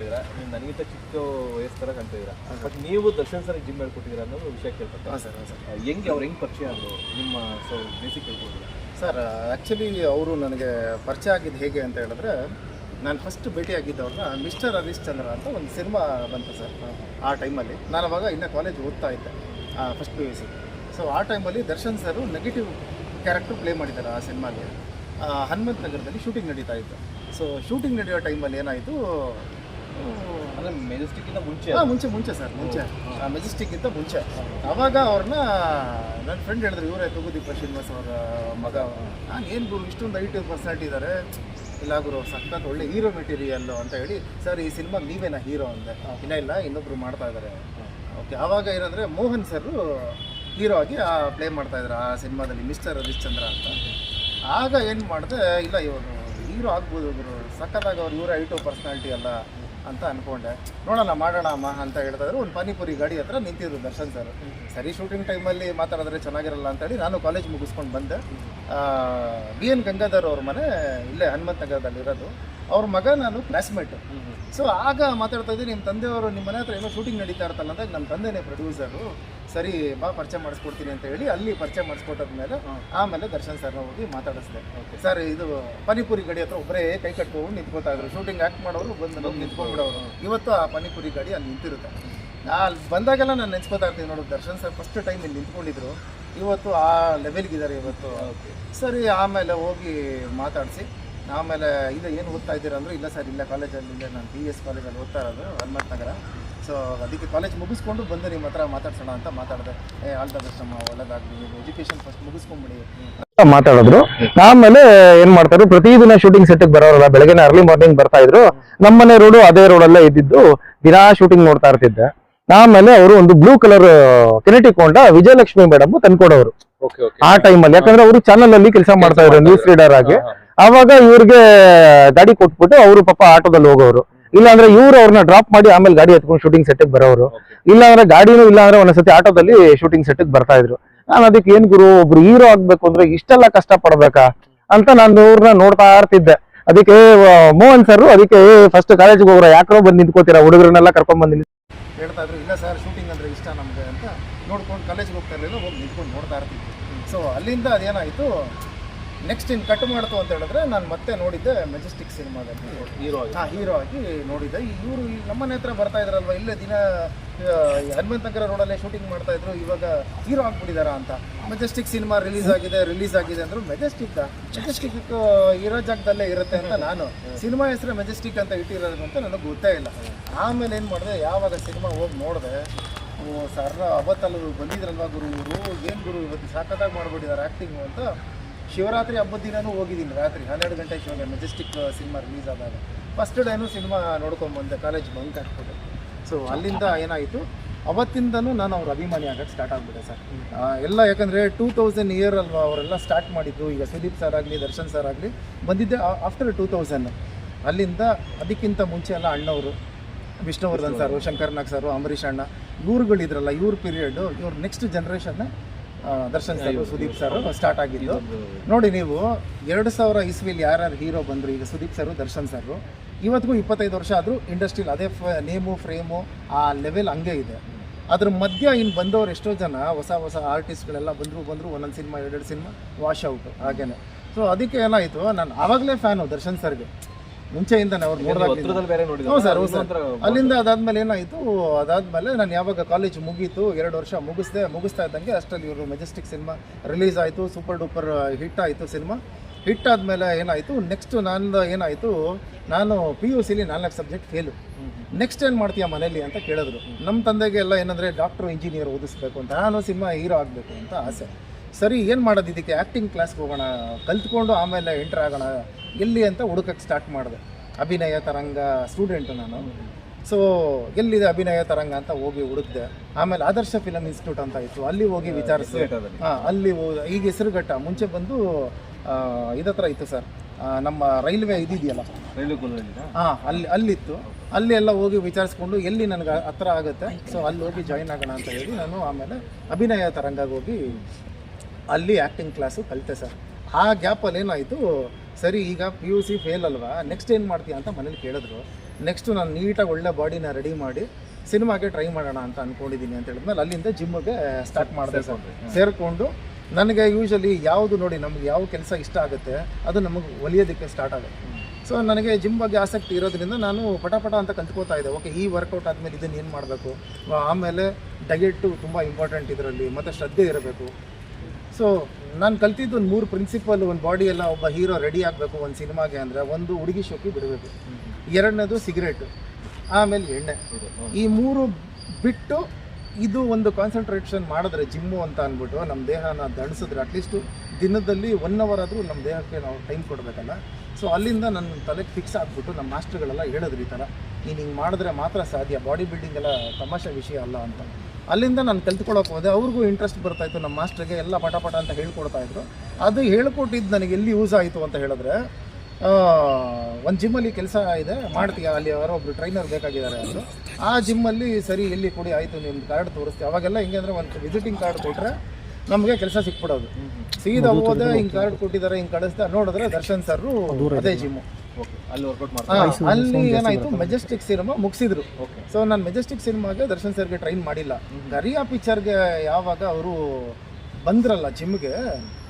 ನೀವು ನನಗಿಂತ ಚಿಕ್ಕ ವಯಸ್ಸು ಥರ ಬಟ್ ನೀವು ದರ್ಶನ್ ಸರ್ ಜಿಮ್ ಹೇಳ್ಕೊಟ್ಟಿದ್ದೀರಾ ಅನ್ನೋದು ವಿಷಯ ಕೇಳ್ತಾರೆ ಹಾಂ ಸರ್ ಹಾಂ ಸರ್. ಹೆಂಗೆ ಅವ್ರು ಹೆಂಗೆ ಪರಿಚಯ ಆದರು? ನಿಮ್ಮ ಸೊ ಬೇಸಿಕ್ ಹೇಳ್ಕೊಟ್ಟಿದ್ದೀರಾ? ಸರ್ ಆ್ಯಕ್ಚುಲಿ ಅವರು ನನಗೆ ಪರಿಚಯ ಆಗಿದ್ದು ಹೇಗೆ ಅಂತ ಹೇಳಿದ್ರೆ ನಾನು ಫಸ್ಟ್ ಭೇಟಿಯಾಗಿದ್ದವ್ರನ್ನ ಮಿಸ್ಟರ್ ಹರೀಶ್ ಚಂದ್ರ ಅಂತ ಒಂದು ಸಿನಿಮಾ ಬಂತು ಸರ್ ಆ ಟೈಮಲ್ಲಿ ನಾನು ಅವಾಗ ಇನ್ನೂ ಕಾಲೇಜ್ ಓದ್ತಾ ಇದ್ದೆ first P U C so ಆ ಟೈಮಲ್ಲಿ Darshan sir negative character play ಮಾಡಿದ್ದಾರೆ ಆ ಸಿನಿಮಾಗೆ ಹನುಮಂತ್ ನಗರದಲ್ಲಿ ಶೂಟಿಂಗ್ ನಡೀತಾ ಇತ್ತು. ಸೊ ಶೂಟಿಂಗ್ ನಡೆಯೋ ಟೈಮಲ್ಲಿ ಏನಾಯಿತು ಅಂದರೆ ಮೆಜೆಸ್ಟಿಕ್ಕಿಂತ ಮುಂಚೆ ಹಾಂ ಮುಂಚೆ ಮುಂಚೆ ಸರ್ ಮುಂಚೆ. ಮೆಜೆಸ್ಟಿಕ್ಕಿಂತ ಮುಂಚೆ. ಅವಾಗ ಅವ್ರನ್ನ ನನ್ನ ಫ್ರೆಂಡ್ ಹೇಳಿದ್ರು ಇವರೇ ತಗೋದೀಪ ಶ್ರೀನಿವಾಸ್ ಅವರ ಮಗ. ನಾನು ಏನು ಗುರು ಇಷ್ಟೊಂದು ಐಟಿ ಪರ್ಸನಾಲಿಟಿ ಇದ್ದಾರೆ ಇಲ್ಲ ಗುರು ಸಖತ್ ಒಳ್ಳೆ ಹೀರೋ ಮೆಟೀರಿಯಲ್ ಅಂತ ಹೇಳಿ ಸರ್ ಈ ಸಿನಿಮಾ ನೀವೇನಾ ಹೀರೋ ಅಂದೆ. ಇನ್ನ ಇಲ್ಲ ಇನ್ನೊಬ್ರು ಮಾಡ್ತಾ ಇದ್ದಾರೆ ಓಕೆ ಆವಾಗ ಏನಂದರೆ ಮೋಹನ್ ಸರ್ ಹೀರೋ ಆಗಿ ಆ ಪ್ಲೇ ಮಾಡ್ತಾ ಇದ್ರು ಆ ಸಿನಿಮಾದಲ್ಲಿ ಮಿಸ್ಟರ್ ಹರಿಶ್ಚಂದ್ರ ಅಂತ. ಆಗ ಏನು ಮಾಡಿದೆ ಇಲ್ಲ ಇವರು ಹೀರೋ ಆಗ್ಬೋದು ಇವರು ಸಖತ್ತಾಗಿ ಅವ್ರು ಇವರೇ ಐಟೋ ಪರ್ಸ್ನಾಲಿಟಿ ಅಲ್ಲ. ಅಂತ ಅನ್ಕೊಂಡೆ. ನೋಡೋಣ, ಮಾಡೋಣ ಅಮ್ಮ ಅಂತ ಹೇಳ್ತಾ ಇದ್ರು. ಒಂದು ಪಾನಿಪುರಿ ಗಾಡಿ ಹತ್ರ ನಿಂತಿದ್ರು ದರ್ಶನ್ ಸರ್. ಸರಿ ಶೂಟಿಂಗ್ ಟೈಮಲ್ಲಿ ಮಾತಾಡಿದ್ರೆ ಚೆನ್ನಾಗಿರಲ್ಲ ಅಂತೇಳಿ ನಾನು ಕಾಲೇಜ್ ಮುಗಿಸ್ಕೊಂಡು ಬಂದೆ. ಬಿ ಎನ್ ಗಂಗಾಧರ್ ಅವ್ರ ಮನೆ ಇಲ್ಲೇ ಹನುಮಂತ ನಗರದಲ್ಲಿ ಇರೋದು ಅವ್ರ ಮಗ ನಾನು ಕ್ಲಾಸ್ಮೇಟು ಸೊ ಆಗ ಮಾತಾಡ್ತಾ ಇದ್ದೀನಿ ನಿಮ್ಮ ತಂದೆಯವರು ನಿಮ್ಮ ಮನೆ ಹತ್ರ ಏನೋ ಶೂಟಿಂಗ್ ನಡೀತಾ ಇರ್ತಲ್ಲ ಅಂದಾಗ ನಮ್ಮ ತಂದೆನೇ ಪ್ರೊಡ್ಯೂಸರು ಸರಿ ಬಾ ಪರಿಚಯ ಮಾಡಿಸ್ಕೊಡ್ತೀನಿ ಅಂತ ಹೇಳಿ ಅಲ್ಲಿ ಪರಿಚಯ ಮಾಡಿಸ್ಕೊಟ್ಟಾದ್ಮೇಲೆ ಆಮೇಲೆ ದರ್ಶನ್ ಸರ್ನ ಹೋಗಿ ಮಾತಾಡಿಸ್ದೆ. ಸರ್ ಇದು ಪಾನಿಪುರಿ ಗಡಿ ಹತ್ರ ಒಬ್ಬರೇ ಕೈ ಕಟ್ಕೊಂಡು ನಿಂತ್ಕೋತಾ ಇದ್ರು. ಶೂಟಿಂಗ್ ಆ್ಯಕ್ಟ್ ಮಾಡೋರು ಬಂದು ನಮ್ಗೆ ನಿಂತ್ಕೊಂಡ್ಬಿಡೋರು ಇವತ್ತು ಆ ಪಾನಿಪುರಿ ಗಾಡಿ ಅಲ್ಲಿ ನಿಂತಿರುತ್ತೆ. ಅಲ್ಲಿ ಬಂದಾಗೆಲ್ಲ ನಾನು ನೆನ್ಸ್ಕೊತಾ ಇರ್ತೀನಿ ನೋಡು ದರ್ಶನ್ ಸರ್ ಫಸ್ಟ್ ಟೈಮ್ ಇಲ್ಲಿ ನಿಂತ್ಕೊಂಡಿದ್ರು. ಇವತ್ತು ಆ ಲೆವೆಲ್ಗಿದ್ದಾರೆ ಇವತ್ತು. ಸರಿ ಆಮೇಲೆ ಹೋಗಿ ಮಾತಾಡಿಸಿ. ಆಮೇಲೆ ಇದು ಏನು ಓದ್ತಾ ಇದ್ದೀರಾ ಅಂದರೆ ಇಲ್ಲ ಸರ್ ಇಲ್ಲ ಕಾಲೇಜಲ್ಲಿ ಇಲ್ಲೇ ನಾನು ಬಿ ಎಸ್ ಕಾಲೇಜಲ್ಲಿ ಓದ್ತಾ ಇರೋದು ಹನುಮಂತ ನಗರ. ಸೊ ಅದಕ್ಕೆ ಕಾಲೇಜ್ ಮುಗಿಸ್ಕೊಂಡು ಬಂದೆ ನಿಮ್ಮ ಹತ್ರ ಮಾತಾಡ್ಸೋಣ ಅಂತ ಮಾತಾಡಿದೆ. ಏ ಆಲ್ ದ ಬೆಸ್ಟ್ ಅಮ್ಮ ಒಳ್ಳೇದಾಗಲಿ ನೀವು ಎಜುಕೇಷನ್ ಫಸ್ಟ್ ಮುಗಿಸ್ಕೊಂಬಿಡಿ. ಮಾತಾಡಿದ್ರು. ಆಮೇಲೆ ಏನ್ ಮಾಡ್ತಾರೆ ಪ್ರತಿದಿನ ಶೂಟಿಂಗ್ ಸೆಟ್ ಬರೋರಲ್ಲ ಬೆಳಗ್ಗೆ ಅರ್ಲಿ ಮಾರ್ನಿಂಗ್ ಬರ್ತಾ ಇದ್ರು ನಮ್ಮನೆ ರೋಡು ಅದೇ ರೋಡಲ್ಲೇ ಇದ್ದಿದ್ದು ದಿನಾ ಶೂಟಿಂಗ್ ನೋಡ್ತಾ ಇರ್ತಿದ್ದೆ. ಆಮೇಲೆ ಅವರು ಒಂದು ಬ್ಲೂ ಕಲರ್ ಕೆನೆಟಿಕ್ ಕೊಂಡ ವಿಜಯಲಕ್ಷ್ಮಿ ಮೇಡಮ್ ತಂದ್ಕೊಡೋರು. ಓಕೆ ಓಕೆ ಆ ಟೈಮಲ್ಲಿ ಯಾಕಂದ್ರೆ ಅವರು ಚಾನಲ್ ಅಲ್ಲಿ ಕೆಲಸ ಮಾಡ್ತಾ ಇದ್ರು ನ್ಯೂಸ್ ರೀಡರ್ ಆಗಿ. ಅವಾಗ ಇವ್ರಿಗೆ ಗಾಡಿ ಕೊಟ್ಬಿಟ್ಟು ಅವರು ಪಾಪ ಆಟೋದಲ್ಲಿ ಹೋಗೋರು. ಇಲ್ಲಾಂದ್ರೆ ಇವ್ರು ಅವ್ರನ್ನ ಡ್ರಾಪ್ ಮಾಡಿ ಆಮೇಲೆ ಗಾಡಿ ಎತ್ಕೊಂಡು ಶೂಟಿಂಗ್ ಸೆಟ್ ಬರೋರು ಇಲ್ಲಾಂದ್ರೆ ಗಾಡಿನೂ ಇಲ್ಲ ಅಂದ್ರೆ ಒಂದ್ಸತಿ ಆಟೋದಲ್ಲಿ ಶೂಟಿಂಗ್ ಸೆಟ್ ಬರ್ತಾ ಇದ್ರು. ನಾನು ಅದಕ್ಕೆ ಏನ್ ಗುರು, ಒಬ್ರು ಹೀರೋ ಆಗ್ಬೇಕು ಅಂದ್ರೆ ಇಷ್ಟೆಲ್ಲ ಕಷ್ಟ ಪಡ್ಬೇಕಾ ಅಂತ ನಾನು ಇವ್ರನ್ನ ನೋಡ್ತಾ ಇರ್ತಿದ್ದೆ. ಅದಕ್ಕೆ ಮೋಹನ್ ಸರ್ ಅದಕ್ಕೆ ಫಸ್ಟ್ ಕಾಲೇಜಿಗೆ ಹೋಗ್ರ ಯಾಕೋ ಬಂದು ನಿಂತ್ಕೋತೀರಾ, ಹುಡುಗರನ್ನೆಲ್ಲ ಕರ್ಕೊಂಡ್ ಬಂದು ಹೇಳ್ತಾ ಇದ್ರು, ಇಲ್ಲ ಸರ್ ಶೂಟಿಂಗ್ ಅಂದ್ರೆ ಇಷ್ಟ ನಮ್ಗೆ ಅಂತ ನೋಡ್ಕೊಂಡು ಕಾಲೇಜ್ಗೆ ಹೋಗ್ತಾ ಇರಲಿಲ್ಲ, ಹೋಗಿ ನಿಂತ್ಕೊಂಡು ನೋಡ್ತಾ ಇರ್ತಿದ್ವಿ. ಸೊ ಅಲ್ಲಿಂದ ಅದೇನಾಯಿತು ನೆಕ್ಸ್ಟ್ ಇನ್ನು ಕಟ್ ಮಾಡ್ತು ಅಂತ ಹೇಳಿದ್ರೆ ನಾನು ಮತ್ತೆ ನೋಡಿದ್ದೆ ಮೆಜೆಸ್ಟಿಕ್ ಸಿನಿಮಾದಲ್ಲಿ. ಹೀರೋ ಹಾಂ ಹೀರೋ ಆಗಿ ನೋಡಿದ್ದೆ. ಇವರು ನಮ್ಮನೆ ಹತ್ರ ಬರ್ತಾ ಇದ್ರಲ್ವ? ಇಲ್ಲೇ ದಿನ ಹನುಮಂತ ನಗರ ರೋಡಲ್ಲೇ ಶೂಟಿಂಗ್ ಮಾಡ್ತಾ ಇದ್ರು. ಇವಾಗ ಹೀರೋ ಆಗ್ಬಿಟ್ಟಿದಾರ ಅಂತ. ಮೆಜೆಸ್ಟಿಕ್ ಸಿನಿಮಾ ರಿಲೀಸ್ ಆಗಿದೆ ರಿಲೀಸ್ ಆಗಿದೆ ಅಂದ್ರು ಮೆಜೆಸ್ಟಿಕ್ ಮೆಜೆಸ್ಟಿಕ್ ಇರೋ ಜಾಗದಲ್ಲೇ ಇರುತ್ತೆ ಅಂತ ನಾನು. ಸಿನಿಮಾ ಹೆಸರು ಮೆಜೆಸ್ಟಿಕ್ ಅಂತ ಇಟ್ಟಿರೋದು ಅಂತ ನನಗೆ ಗೊತ್ತೇ ಇಲ್ಲ. ಆಮೇಲೆ ಏನು ಮಾಡಿದೆ ಯಾವಾಗ ಸಿನಿಮಾ ಹೋಗಿ ನೋಡಿದೆ ಸರ್ ಅವತ್ತಲ್ಲ ಬಂದಿದ್ರಲ್ವಾ ಗುರು ಇವರು? ಏನು ಗುರು ಇವತ್ತು ಸಾಕತ್ತಾಗಿ ಮಾಡ್ಬಿಟ್ಟಿದ್ದಾರೆ ಆ್ಯಕ್ಟಿಂಗು ಅಂತ. ಶಿವರಾತ್ರಿ ಹಬ್ಬದ ದಿನವೂ ಹೋಗಿದ್ದೀನಿ. ರಾತ್ರಿ ಹನ್ನೆರಡು ಗಂಟೆ ಶಿವಾಗ ಮೆಜೆಸ್ಟಿಕ್ ಸಿನಿಮಾ ರಿಲೀಸ್ ಆದಾಗ. ಫಸ್ಟ್ ಡೇನು ಸಿನಿಮಾ ನೋಡ್ಕೊಂಬಂದೆ ಕಾಲೇಜ್ ಬಂಕ್ ಹಾಕ್ಬಿಟ್ಟು ಸೊ ಅಲ್ಲಿಂದ ಏನಾಯಿತು? ಅವತ್ತಿಂದನೂ ನಾನು ಅವ್ರ ಅಭಿಮಾನಿ ಆಗಕ್ಕೆ ಸ್ಟಾರ್ಟ್ ಆಗಿಬಿಟ್ಟೆ ಸರ್. ಎಲ್ಲ ಯಾಕಂದರೆ ಟೂ ತೌಸಂಡ್ ಇಯರ್ ಅಲ್ವಾ ಅವರೆಲ್ಲ ಸ್ಟಾರ್ಟ್ ಮಾಡಿದ್ದು. ಈಗ ಸುದೀಪ್ ಸರ್ ಆಗಲಿ ದರ್ಶನ್ ಸರ್ ಆಗಲಿ ಬಂದಿದ್ದೆ ಆಫ್ಟರ್ ಟೂ ತೌಸಂಡ್ ಅಲ್ಲಿಂದ ಅದಕ್ಕಿಂತ ಮುಂಚೆ ಎಲ್ಲ ಅಣ್ಣವರು ವಿಷ್ಣುವರ್ಧನ್ ಸರು ಶಂಕರ್ನಾಗ್ ಸರು ಅಂಬರೀಷ್ ಅಣ್ಣ ಇವ್ರುಗಳಿದ್ರಲ್ಲ ಇವ್ರ ಪೀರಿಯಡ್ ಇವ್ರ next generation Darshan sir Sudeep sir start ಆಗಿದ್ದು. ನೋಡಿ ನೀವು ಎರಡು ಸಾವಿರ ಇಸ್ವಿಲಿ ಯಾರ್ಯಾರು ಹೀರೋ ಬಂದರು ಈಗ ಸುದೀಪ್ ಸರ್ ದರ್ಶನ್ ಸರ್ ಇವತ್ತಿಗೂ ಇಪ್ಪತ್ತೈದು ವರ್ಷ ಆದರೂ ಇಂಡಸ್ಟ್ರಿಲಿ ಅದೇ ಫ ನೇಮು ಫ್ರೇಮು ಆ ಲೆವೆಲ್ ಹಂಗೆ ಇದೆ. ಅದ್ರ ಮಧ್ಯ ಇನ್ನು ಬಂದವರು ಎಷ್ಟೋ ಜನ ಹೊಸ ಹೊಸ ಆರ್ಟಿಸ್ಟ್ಗಳೆಲ್ಲ ಬಂದರು ಬಂದರು ಒಂದೊಂದು ಸಿನಿಮಾ ಎರಡೆರಡು ಸಿನಿಮಾ ವಾಶ್ ಔಟ್ ಹಾಗೇನೆ. ಸೊ ಅದಕ್ಕೆ ಏನಾಯಿತು ನಾನು ಆವಾಗಲೇ ಫ್ಯಾನು ದರ್ಶನ್ ಸರ್ಗೆ. ಮುಂಚೆಯಿಂದನೇ ಅವ್ರು ನೋಡಿದಾಗ ಸರ್ ಹೌದು ಸರ್. ಅಲ್ಲಿಂದ ಅದಾದ್ಮೇಲೆ ಏನಾಯಿತು ಅದಾದ್ಮೇಲೆ ನಾನು ಯಾವಾಗ ಕಾಲೇಜ್ ಮುಗೀತು ಎರಡು ವರ್ಷ ಮುಗಿಸ್ದೆ ಮುಗಿಸ್ತಾ ಇದ್ದಂಗೆ ಅಷ್ಟರಲ್ಲಿ ಇವರು ಮೆಜೆಸ್ಟಿಕ್ ಸಿನಿಮಾ ರಿಲೀಸ್ ಆಯಿತು ಸೂಪರ್ ಡೂಪರ್ ಹಿಟ್ ಆಯಿತು ಸಿನಿಮಾ ಹಿಟ್ ಆದಮೇಲೆ ಏನಾಯಿತು ನೆಕ್ಸ್ಟ್ ನಾನು ಏನಾಯಿತು ನಾನು ಪಿ ಯು ಸಿಲಿ ನಾಲ್ಕು ಸಬ್ಜೆಕ್ಟ್ ಫೇಲು ನೆಕ್ಸ್ಟ್ ಏನು ಮಾಡ್ತೀಯ ಮನೇಲಿ ಅಂತ ಕೇಳಿದ್ರು. ನಮ್ಮ ತಂದೆಗೆ ಎಲ್ಲ ಏನಂದರೆ ಡಾಕ್ಟ್ರು ಇಂಜಿನಿಯರ್ ಓದಿಸ್ಬೇಕು ಅಂತ. ನಾನು ಸಿನಿಮಾ ಹೀರೋ ಆಗಬೇಕು ಅಂತ ಆಸೆ. ಸರಿ ಏನು ಮಾಡೋದು? ಇದಕ್ಕೆ ಆ್ಯಕ್ಟಿಂಗ್ ಕ್ಲಾಸ್ಗೆ ಹೋಗೋಣ. ಕಲ್ತ್ಕೊಂಡು ಆಮೇಲೆ ಎಂಟರ್ ಆಗೋಣ. ಎಲ್ಲಿ ಅಂತ ಹುಡುಕಕ್ಕೆ ಸ್ಟಾರ್ಟ್ ಮಾಡಿದೆ. ಅಭಿನಯ ತರಂಗ ಸ್ಟೂಡೆಂಟು ನಾನು. ಸೊ ಎಲ್ಲಿದೆ ಅಭಿನಯ ತರಂಗ ಅಂತ ಹೋಗಿ ಹುಡುಕ್ದೆ. ಆಮೇಲೆ ಆದರ್ಶ ಫಿಲಮ್ ಇನ್ಸ್ಟಿಟ್ಯೂಟ್ ಅಂತ ಇತ್ತು. ಅಲ್ಲಿ ಹೋಗಿ ವಿಚಾರಿಸಿದೆ. ಹೆಸರುಘಟ್ಟದಲ್ಲಿ. ಹಾಂ ಅಲ್ಲಿ ಈಗ ಹೆಸರುಘಟ್ಟ. ಮುಂಚೆ ಬಂದು ಇದತ್ರ ಇತ್ತು ಸರ್ ನಮ್ಮ ರೈಲ್ವೆ ಇದಿದೆಯಲ್ಲ. ರೈಲ್ವೆ ಹಾಂ ಅಲ್ಲಿ ಅಲ್ಲಿತ್ತು. ಅಲ್ಲಿ ಎಲ್ಲ ಹೋಗಿ ವಿಚಾರಿಸ್ಕೊಂಡು ಎಲ್ಲಿ ನನಗೆ ಹತ್ರ ಆಗುತ್ತೆ. ಸೊ ಅಲ್ಲಿ ಹೋಗಿ ಜಾಯಿನ್ ಆಗೋಣ ಅಂತ ಹೇಳಿ ನಾನು ಆಮೇಲೆ ಅಭಿನಯ ತರಂಗಾಗ ಹೋಗಿ ಅಲ್ಲಿ ಆ್ಯಕ್ಟಿಂಗ್ ಕ್ಲಾಸು ಕಲಿತೆ ಸರ್ ಆ ಗ್ಯಾಪಲ್ಲಿ ಏನಾಯಿತು ಸರಿ ಈಗ ಪಿ ಯು ಸಿ ಫೇಲ್ ಅಲ್ವಾ ನೆಕ್ಸ್ಟ್ ಏನು ಮಾಡ್ತೀಯ ಅಂತ ಮನೇಲಿ ಕೇಳಿದ್ರು. ನೆಕ್ಸ್ಟ್ ನಾನು ನೀಟಾಗಿ ಒಳ್ಳೆ ಬಾಡಿನ ರೆಡಿ ಮಾಡಿ ಸಿನಿಮಾಗೆ ಟ್ರೈ ಮಾಡೋಣ ಅಂತ ಅಂದ್ಕೊಂಡಿದ್ದೀನಿ ಅಂತ ಹೇಳಿದ್ಮೇಲೆ ಅಲ್ಲಿಂದ ಜಿಮ್ಗೆ ಸ್ಟಾರ್ಟ್ ಮಾಡಿದೆ ಸರ್ ಸೇರಿಕೊಂಡು ನನಗೆ ಯೂಶಲಿ ಯಾವುದು ನೋಡಿ ನಮ್ಗೆ ಯಾವ ಕೆಲಸ ಇಷ್ಟ ಆಗುತ್ತೆ ಅದು ನಮಗೆ ಒಲಿಯೋದಕ್ಕೆ ಸ್ಟಾರ್ಟ್ ಆಗುತ್ತೆ. ಸೊ ನನಗೆ ಜಿಮ್ ಬಗ್ಗೆ ಆಸಕ್ತಿ ಇರೋದ್ರಿಂದ ನಾನು ಪಟ ಪಟ ಅಂತ ಕಲ್ತ್ಕೋತಾ ಇದ್ದೆ. ಓಕೆ ಈ ವರ್ಕೌಟ್ ಆದಮೇಲೆ ಇದನ್ನು ಏನು ಮಾಡಬೇಕು? ಆಮೇಲೆ ಡಯೆಟ್ಟು ತುಂಬ ಇಂಪಾರ್ಟೆಂಟ್ ಇದರಲ್ಲಿ ಮತ್ತು ಶ್ರದ್ಧೆ ಇರಬೇಕು. ಸೊ ನಾನು ಕಲ್ತಿದ್ದು ಒಂದು ಮೂರು ಪ್ರಿನ್ಸಿಪಲ್ ಒಂದು ಬಾಡಿ ಎಲ್ಲ ಒಬ್ಬ ಹೀರೋ ರೆಡಿ ಆಗಬೇಕು ಒಂದು ಸಿನಿಮಾಗೆ ಅಂದರೆ ಒಂದು ಹುಡುಗಿ ಶೋಕಿ ಬಿಡಬೇಕು. ಎರಡನೇದು ಸಿಗರೇಟು ಆಮೇಲೆ ಎಣ್ಣೆ. ಈ ಮೂರು ಬಿಟ್ಟು ಇದು ಒಂದು ಕಾನ್ಸಂಟ್ರೇಷನ್ ಮಾಡಿದ್ರೆ ಜಿಮ್ಮು ಅಂತ ಅಂದ್ಬಿಟ್ಟು ನಮ್ಮ ದೇಹನ ದಣಿಸಿದ್ರೆ ಅಟ್ಲೀಸ್ಟು ದಿನದಲ್ಲಿ ಒನ್ ಅವರ್ ಆದರೂ ನಮ್ಮ ದೇಹಕ್ಕೆ ನಾವು ಟೈಮ್ ಕೊಡಬೇಕಲ್ಲ. ಸೊ ಅಲ್ಲಿಂದ ನನ್ನ ತಲೆಗೆ ಫಿಕ್ಸ್ ಆಗಿಬಿಟ್ಟು ನಮ್ಮ ಮಾಸ್ಟರ್ಗಳೆಲ್ಲ ಹೇಳಿದ್ರು ಈ ಥರ ನೀನು ಹಿಂಗೆ ಮಾಡಿದ್ರೆ ಮಾತ್ರ ಸಾಧ್ಯ ಬಾಡಿ ಬಿಲ್ಡಿಂಗ್ ಎಲ್ಲ ತಮಾಷೆ ವಿಷಯ ಅಲ್ಲ ಅಂತ. ಅಲ್ಲಿಂದ ನಾನು ಕಲ್ತ್ಕೊಳ್ಳೋಕೆ ಹೋದೆ. ಅವ್ರಿಗೂ ಇಂಟ್ರೆಸ್ಟ್ ಬರ್ತಾಯಿತ್ತು ನಮ್ಮ ಮಾಸ್ಟ್ರಿಗೆ ಎಲ್ಲ ಪಟ ಪಟ ಅಂತ ಹೇಳ್ಕೊಡ್ತಾ ಇದ್ರು. ಅದು ಹೇಳ್ಕೊಟ್ಟಿದ್ದು ನನಗೆ ಎಲ್ಲಿ ಯೂಸ್ ಆಯಿತು ಅಂತ ಹೇಳಿದ್ರೆ ಒಂದು ಜಿಮ್ಮಲ್ಲಿ ಕೆಲಸ ಇದೆ ಮಾಡ್ತೀಯ ಅಲ್ಲಿ ಯಾರೋ ಒಬ್ರು ಟ್ರೈನರ್ ಬೇಕಾಗಿದ್ದಾರೆ ಅಂದರು. ಆ ಜಿಮ್ಮಲ್ಲಿ ಸರಿ ಎಲ್ಲಿ ಕೊಡಿ ಆಯಿತು ನಿಮ್ದು ಕಾರ್ಡ್ ತೋರಿಸ್ತೀವಿ ಅವಾಗೆಲ್ಲ ಹಿಂಗೆ ಅಂದರೆ ಒಂದು ವಿಸಿಟಿಂಗ್ ಕಾರ್ಡ್ ಕೊಟ್ಟರೆ ನಮಗೆ ಕೆಲಸ ಸಿಕ್ಬಿಡೋದು. ಸೀದಾ ಹೋದೆ ಹಿಂಗೆ ಕಾರ್ಡ್ ಕೊಟ್ಟಿದ್ದಾರೆ ಹಿಂಗೆ ಕಳಿಸ್ತಾ ನೋಡಿದ್ರೆ ದರ್ಶನ್ ಸರ್ ಅದೇ ಜಿಮ್ಮು ಅಲ್ಲಿ ವರ್ಕೌಟ್ ಮಾಡ್ತಾರೆ ಅಲ್ಲಿ ಏನಾಯ್ತು ಮೆಜೆಸ್ಟಿಕ್ ಸಿನಿಮಾ ಮುಗಿಸಿದ್ರು. ಸೊ ನಾನು ಮೆಜೆಸ್ಟಿಕ್ ಸಿನಿಮಾಗೆ ದರ್ಶನ್ ಸರ್ಗೆ ಟ್ರೈನ್ ಮಾಡಿಲ್ಲ. ಗರಿಯಾ ಪಿಕ್ಚರ್ಗೆ ಯಾವಾಗ ಅವರು ಬಂದ್ರಲ್ಲ ಜಿಮ್ಗೆ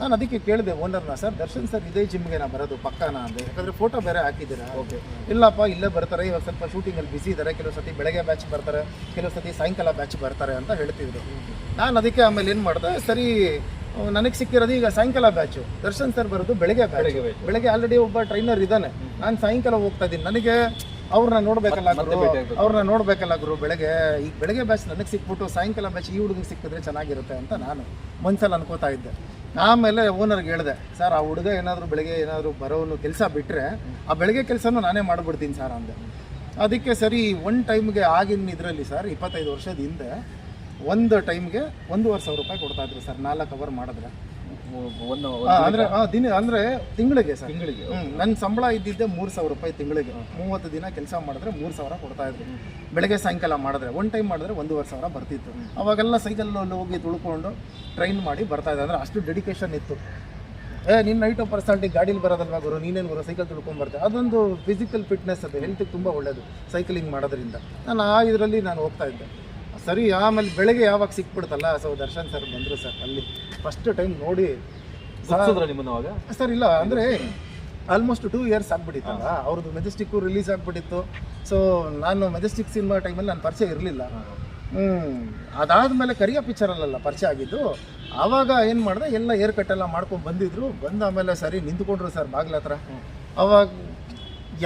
ನಾನು ಅದಕ್ಕೆ ಕೇಳಿದೆ ಓನರ್ನ ಸರ್ ದರ್ಶನ್ ಸರ್ ಇದೇ ಜಿಮ್ಗೆ ನಾ ಬರೋದು ಪಕ್ಕನಾ ಅಂದೆ. ಯಾಕಂದ್ರೆ ಫೋಟೋ ಬೇರೆ ಹಾಕಿದ್ದೀರಾ? ಓಕೆ ಇಲ್ಲಪ್ಪ ಇಲ್ಲೇ ಬರ್ತಾರೆ ಇವಾಗ ಸ್ವಲ್ಪ ಶೂಟಿಂಗಲ್ಲಿ ಬಿಸಿ ಇದ್ದಾರೆ ಕೆಲವು ಸತಿ ಬೆಳಗ್ಗೆ ಬ್ಯಾಚ್ ಬರ್ತಾರೆ ಕೆಲವು ಸತಿ ಸಾಯಂಕಾಲ ಬ್ಯಾಚ್ ಬರ್ತಾರೆ ಅಂತ ಹೇಳ್ತಿದ್ರು. ನಾನು ಅದಕ್ಕೆ ಆಮೇಲೆ ಏನು ಮಾಡಿದೆ ಸರಿ ನನಗೆ ಸಿಕ್ಕಿರೋದು ಈಗ ಸಾಯಂಕಾಲ ಬ್ಯಾಚು ದರ್ಶನ್ ಸರ್ ಬರೋದು ಬೆಳಗ್ಗೆ ಬ್ಯಾಚ್ ಬೆಳಗ್ಗೆ ಆಲ್ರೆಡಿ ಒಬ್ಬ ಟ್ರೈನರ್ ಇದ್ದಾನೆ. ನಾನು ಸಾಯಂಕಾಲ ಹೋಗ್ತಾ ಇದ್ದೀನಿ. ನನಗೆ ಅವ್ರನ್ನ ನೋಡ್ಬೇಕಲ್ಲ ಗುರು. ಅವ್ರನ್ನ ನೋಡ್ಬೇಕಲ್ಲ ಗುರು ಬೆಳಗ್ಗೆ. ಈಗ ಬೆಳಗ್ಗೆ ಬ್ಯಾಚ್ ನನಗೆ ಸಿಕ್ಬಿಟ್ಟು ಸಾಯಂಕಾಲ ಬ್ಯಾಚ್ ಈ ಹುಡುಗ ಸಿಕ್ಕಿದ್ರೆ ಚೆನ್ನಾಗಿರುತ್ತೆ ಅಂತ ನಾನು ಮನ್ಸಲ್ಲಿ ಅನ್ಕೋತಾ ಇದ್ದೆ. ಆಮೇಲೆ ಓನರ್ಗೆ ಹೇಳಿದೆ ಸರ್ ಆ ಹುಡುಗ ಏನಾದರೂ ಬೆಳಗ್ಗೆ ಏನಾದರೂ ಬರೋನು ಕೆಲಸ ಬಿಟ್ಟರೆ ಆ ಬೆಳಗ್ಗೆ ಕೆಲಸನೂ ನಾನೇ ಮಾಡಿಬಿಡ್ತೀನಿ ಸರ್ ಅಂದೆ. ಅದಕ್ಕೆ ಸರಿ ಒನ್ ಟೈಮ್ಗೆ ಆಗಿನ ಇದರಲ್ಲಿ ಸರ್ ಇಪ್ಪತ್ತೈದು ವರ್ಷದ ಹಿಂದೆ ಒಂದು ಟೈಮ್ಗೆ ಒಂದೂವರೆ ಸಾವಿರ ರೂಪಾಯಿ ಕೊಡ್ತಾ ಇದ್ರು ಸರ್ ನಾಲ್ಕು ಅವರ್ ಮಾಡಿದ್ರೆ. ಒಂದು ಅಂದರೆ ಅಂದ್ರೆ ದಿನ ಅಂದ್ರೆ ತಿಂಗಳಿಗೆ ಸರ್. ತಿಂಗಳಿಗೆ ನನ್ನ ಸಂಬಳ ಇದ್ದಿದ್ದೆ ಮೂರು ಸಾವಿರ ರೂಪಾಯಿ ತಿಂಗಳಿಗೆ. ಮೂವತ್ತು ದಿನ ಕೆಲಸ ಮಾಡಿದ್ರೆ ಮೂರು ಸಾವಿರ ಕೊಡ್ತಾ ಇದ್ರು. ಬೆಳಗ್ಗೆ ಸಾಯಂಕಾಲ ಮಾಡಿದ್ರೆ ಒನ್ ಟೈಮ್ ಮಾಡಿದ್ರೆ ಒಂದೂವರೆ ಸಾವಿರ ಬರ್ತಿತ್ತು. ಅವಾಗೆಲ್ಲ ಸೈಕಲ್ ಹೋಗಿ ತುಳ್ಕೊಂಡು ಟ್ರೈನ್ ಮಾಡಿ ಬರ್ತಾ ಇದ್ದೆ. ಅಂದ್ರೆ ಅಷ್ಟು ಡೆಡಿಕೇಶನ್ ಇತ್ತು. ಏ ನಿನ್ನ ನೈಟ್ ಪರ್ಸೆಂಟಿಗೆ ಗಾಡೀಲಿ ಬರೋದಲ್ವಾ ಗುರು? ನೀನೇನು ಗುರು ಸೈಕಲ್ ತುಳ್ಕೊಂಡು ಬರ್ತೆ ಅದೊಂದು ಫಿಸಿಕಲ್ ಫಿಟ್ನೆಸ್ ಅದು ಹೆಲ್ತಿಗೆ ತುಂಬ ಒಳ್ಳೆಯದು ಸೈಕ್ಲಿಂಗ್ ಮಾಡೋದ್ರಿಂದ. ನಾನು ಆ ಇದರಲ್ಲಿ ನಾನು ಹೋಗ್ತಾ ಇದ್ದೆ. ಸರಿ ಆಮೇಲೆ ಬೆಳಗ್ಗೆ ಯಾವಾಗ ಸಿಕ್ಬಿಡ್ತಲ್ಲ? ಸೊ ದರ್ಶನ್ ಸರ್ ಬಂದರು ಸರ್ ಅಲ್ಲಿ ಫಸ್ಟ್ ಟೈಮ್ ನೋಡಿ ನಿಮ್ಮನ್ನ ಸರ್ ಇಲ್ಲ ಅಂದರೆ ಆಲ್ಮೋಸ್ಟ್ ಟೂ ಇಯರ್ಸ್ ಆಗ್ಬಿಟ್ಟಿತ್ತಲ್ಲ? ಅವ್ರದ್ದು ಮೆಜೆಸ್ಟಿಕ್ಕು ರಿಲೀಸ್ ಆಗ್ಬಿಟ್ಟಿತ್ತು. ಸೊ ನಾನು ಮೆಜೆಸ್ಟಿಕ್ ಸಿನಿಮಾ ಟೈಮಲ್ಲಿ ನಾನು ಪರಿಚಯ ಇರಲಿಲ್ಲ. ಹ್ಞೂ ಅದಾದಮೇಲೆ ಕರಿಯ ಪಿಕ್ಚರಲ್ಲ ಪರಿಚಯ ಆಗಿದ್ದು. ಆವಾಗ ಏನು ಮಾಡಿದೆ ಎಲ್ಲ ಏರ್ ಕಟ್ ಎಲ್ಲ ಮಾಡ್ಕೊಂಡು ಬಂದಿದ್ರು. ಬಂದ ಆಮೇಲೆ ಸರಿ ನಿಂತ್ಕೊಂಡ್ರು ಸರ್ ಬಾಗ್ಲ ಹತ್ರ ಅವಾಗ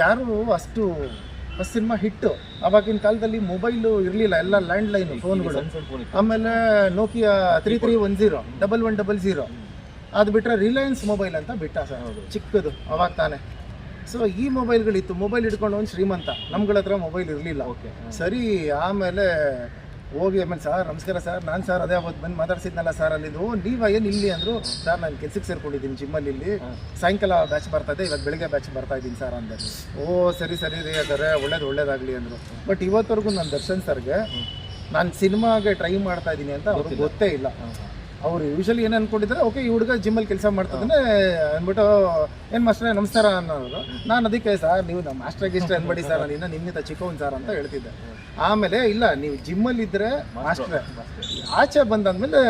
ಯಾರು ಅಷ್ಟು ಸಿನಿಮಾ ಹಿಟ್ಟು. ಅವಾಗಿನ ಕಾಲದಲ್ಲಿ ಮೊಬೈಲು ಇರಲಿಲ್ಲ ಎಲ್ಲ ಲ್ಯಾಂಡ್ ಲೈನ್ ಫೋನ್ಗಳು ಆಮೇಲೆ Nokia three three one zero double one double zero ಅದು ಬಿಟ್ಟರೆ ರಿಲಯನ್ಸ್ ಮೊಬೈಲ್ ಅಂತ ಬಿಟ್ಟ ಸರ್. ಚಿಕ್ಕದು ಅವಾಗ ತಾನೇ. ಸೊ ಈ ಮೊಬೈಲ್ಗಳಿತ್ತು ಮೊಬೈಲ್ ಹಿಡ್ಕೊಂಡು ಒಂದು ಶ್ರೀಮಂತ. ನಮ್ಗಳ ಹತ್ರ ಮೊಬೈಲ್ ಇರಲಿಲ್ಲ ಓಕೆ ಸರಿ ಆಮೇಲೆ ಹೋಗಿ ಆಮೇಲೆ ಸರ್ ನಮಸ್ಕಾರ ಸರ್ ನಾನು ಸರ್ ಅದೇ ಅವತ್ತು ಬಂದು ಮಾತಾಡ್ಸಿದ್ನಲ್ಲ ಸರ್ ಅಲ್ಲಿದ್ದು ನೀವು ಏನು ಇಲ್ಲಿ ಅಂದರು ಸರ್ ನಾನು ಕೆಲಸಕ್ಕೆ ಸೇರ್ಕೊಂಡಿದ್ದೀನಿ ಜಿಮ್ಮಲ್ಲಿ ಇಲ್ಲಿ. ಸಾಯಂಕಾಲ ಬ್ಯಾಚ್ ಬರ್ತಾ ಇದೆ ಇವತ್ತು ಬೆಳಗ್ಗೆ ಬ್ಯಾಚ್ ಬರ್ತಾ ಇದ್ದೀನಿ ಸರ್ ಅಂದೆ ಓ ಸರಿ ಸರಿ ರೀ ಅದಾರೆ ಒಳ್ಳೇದು ಒಳ್ಳೇದಾಗಲಿ ಅಂದರು. ಬಟ್ ಇವತ್ತವರೆಗೂ ನಾನು ದರ್ಶನ್ ಸರ್ಗೆ ನಾನು ಸಿನಿಮಾಗೆ ಟ್ರೈ ಮಾಡ್ತಾ ಇದ್ದೀನಿ ಅಂತ ಅವ್ರಿಗೆ ಗೊತ್ತೇ ಇಲ್ಲ. ಅವ್ರು ಯೂಶಲಿ ಏನು ಅನ್ಕೊಂಡಿದ್ರೆ ಓಕೆ ಈ ಹುಡುಗ ಜಿಮ್ಮಲ್ಲಿ ಕೆಲಸ ಮಾಡ್ತಿದ್ದಾನೆ, ಅಂದ್ಬಿಟ್ಟು, ಏನು ಮಾಸ್ಟ್ರೇ, ನಮಸ್ಕಾರ ಅನ್ನೋರು. ನಾನು ಅದಕ್ಕೆ ಸರ್, ನೀವು ನಮ್ಮ ಮಾಸ್ಟರ್ ಇಷ್ಟ ಅನ್ಬೇಡಿ ಸರ್, ನಾನು ಇನ್ನೂ ನಿಮ್ಮಿಂದ ಚಿಕ್ಕವನ್ ಸರ್ ಅಂತ ಹೇಳ್ತಿದ್ದೆ. ಆಮೇಲೆ, ಇಲ್ಲ, ನೀವು ಜಿಮ್ಮಲ್ಲಿ ಇದ್ದರೆ ಮಾಸ್ಟ್ರೇ. ಆಚೆ ಬಂದಾದ್ಮೇಲೆ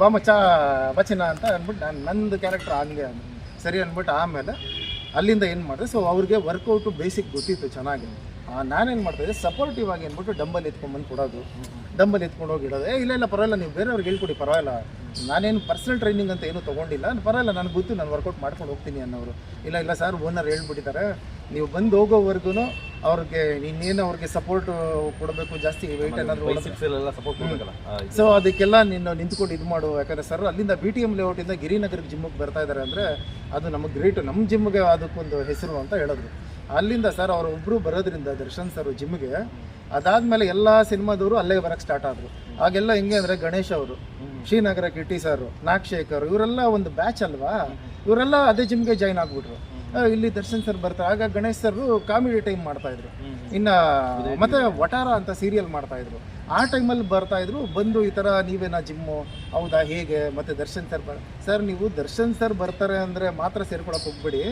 ಬಾಮಚ್ಚ ಬಚಿನ ಅಂತ ಅಂದ್ಬಿಟ್ಟು, ನಾನು ನಂದು ಕ್ಯಾರೆಕ್ಟರ್ ಹಂಗೆ ಸರಿ ಅಂದ್ಬಿಟ್ಟು ಆಮೇಲೆ, ಅಲ್ಲಿಂದ ಏನು ಮಾಡಿದೆ ಸೊ ಅವ್ರಿಗೆ ವರ್ಕೌಟು ಬೇಸಿಕ್ ಗೊತ್ತಿತ್ತು ಚೆನ್ನಾಗಿ. ನಾನೇನು ಮಾಡ್ತಾಯಿದ್ದೆ ಸಪೋರ್ಟಿವ್ ಆಗಿ ಅಂದ್ಬಿಟ್ಟು ಡಂಬಲ್ ಎತ್ಕೊಂಡ್ಬಂದು ಕೊಡೋದು. ಡಂಬಲ್ ಎತ್ಕೊಂಡು ಹೋಗಿ ಇಡೋದು. ಏ ಇಲ್ಲ ಇಲ್ಲ ಪರವಾಗಿಲ್ಲ ನೀವು ಬೇರೆಯವ್ರಿಗೆ ಹೇಳ್ಕೊಡಿ ಪರವಾಗಿಲ್ಲ. ನಾನೇನು ಪರ್ಸನಲ್ ಟ್ರೈನಿಂಗ್ ಅಂತ ಏನೂ ತೊಗೊಂಡಿಲ್ಲ. ಪರವಾಗಿಲ್ಲ ನಾನು ಗೊತ್ತು ನಾನು ವರ್ಕೌಟ್ ಮಾಡ್ಕೊಂಡು ಹೋಗ್ತೀನಿ ಅನ್ನೋರು. ಇಲ್ಲ ಇಲ್ಲ ಸರ್ ಓನರ್ ಹೇಳ್ಬಿಟ್ಟಿದ್ದಾರೆ. ನೀವು ಬಂದು ಹೋಗೋವರೆಗೂ ಅವ್ರಿಗೆ ಇನ್ನೇನು ಅವ್ರಿಗೆ ಸಪೋರ್ಟ್ ಕೊಡಬೇಕು ಜಾಸ್ತಿ ವೆಯ್ಟ್ ಏನಾದರೂ ಸಪೋರ್ಟ್ ಸೊ ಅದಕ್ಕೆಲ್ಲ ನೀನು ನಿಂತ್ಕೊಂಡು ಇದು ಮಾಡು. ಯಾಕಂದರೆ ಸರ್ ಅಲ್ಲಿಂದ ಬಿ ಟಿ ಎಂ ಲೇಔಟಿಂದ ಗಿರಿನಗರಕ್ಕೆ ಜಿಮ್ಮಿಗೆ ಬರ್ತಾ ಇದ್ದಾರೆ ಅಂದರೆ ಅದು ನಮಗೆ ಗ್ರೇಟ್ ನಮ್ಮ ಜಿಮ್ಗೆ ಅದಕ್ಕೊಂದು ಹೆಸರು ಅಂತ ಹೇಳಿದ್ರು. ಅಲ್ಲಿಂದ ಸರ್ ಅವರು ಒಬ್ಬರು ಬರೋದ್ರಿಂದ ದರ್ಶನ್ ಸರ್ ಜಿಮ್ಗೆ ಅದಾದಮೇಲೆ ಎಲ್ಲ ಸಿನಿಮಾದವರು ಅಲ್ಲೇ ಬರೋಕ್ಕೆ ಸ್ಟಾರ್ಟ್ ಆದ್ರು. ಆಗೆಲ್ಲ ಹೆಂಗೆ ಅಂದರೆ ಗಣೇಶ್ ಅವರು, ಶ್ರೀನಗರ ಕಿಟ್ಟಿ ಸರ್, ನಾಗಶೇಖರ್ ಇವರೆಲ್ಲ ಒಂದು ಬ್ಯಾಚ್ ಅಲ್ವಾ? ಇವರೆಲ್ಲ ಅದೇ ಜಿಮ್ಗೆ ಜಾಯ್ನ್ ಆಗ್ಬಿಟ್ರು. ಇಲ್ಲಿ ದರ್ಶನ್ ಸರ್ ಬರ್ತಾರೆ ಆಗ ಗಣೇಶ್ ಸರ್ ಕಾಮಿಡಿ ಟೈಮ್ ಮಾಡ್ತಾ ಇದ್ರು. ಇನ್ನ ಮತ್ತೆ ವಟಾರ ಅಂತ ಸೀರಿಯಲ್ ಮಾಡ್ತಾ ಇದ್ರು. ಆ ಟೈಮಲ್ಲಿ ಬರ್ತಾ ಇದ್ರು, ಬಂದು ಈ ಥರ ನೀವೇನಾ ಜಿಮ್ಮು ಹೌದಾ, ಹೇಗೆ? ಮತ್ತೆ ದರ್ಶನ್ ಸರ್ ಸರ್ ನೀವು ದರ್ಶನ್ ಸರ್ ಬರ್ತಾರೆ ಅಂದರೆ ಮಾತ್ರ ಸೇರ್ಕೊಳಕ್ಕೆ ಹೋಗ್ಬೇಡಿ.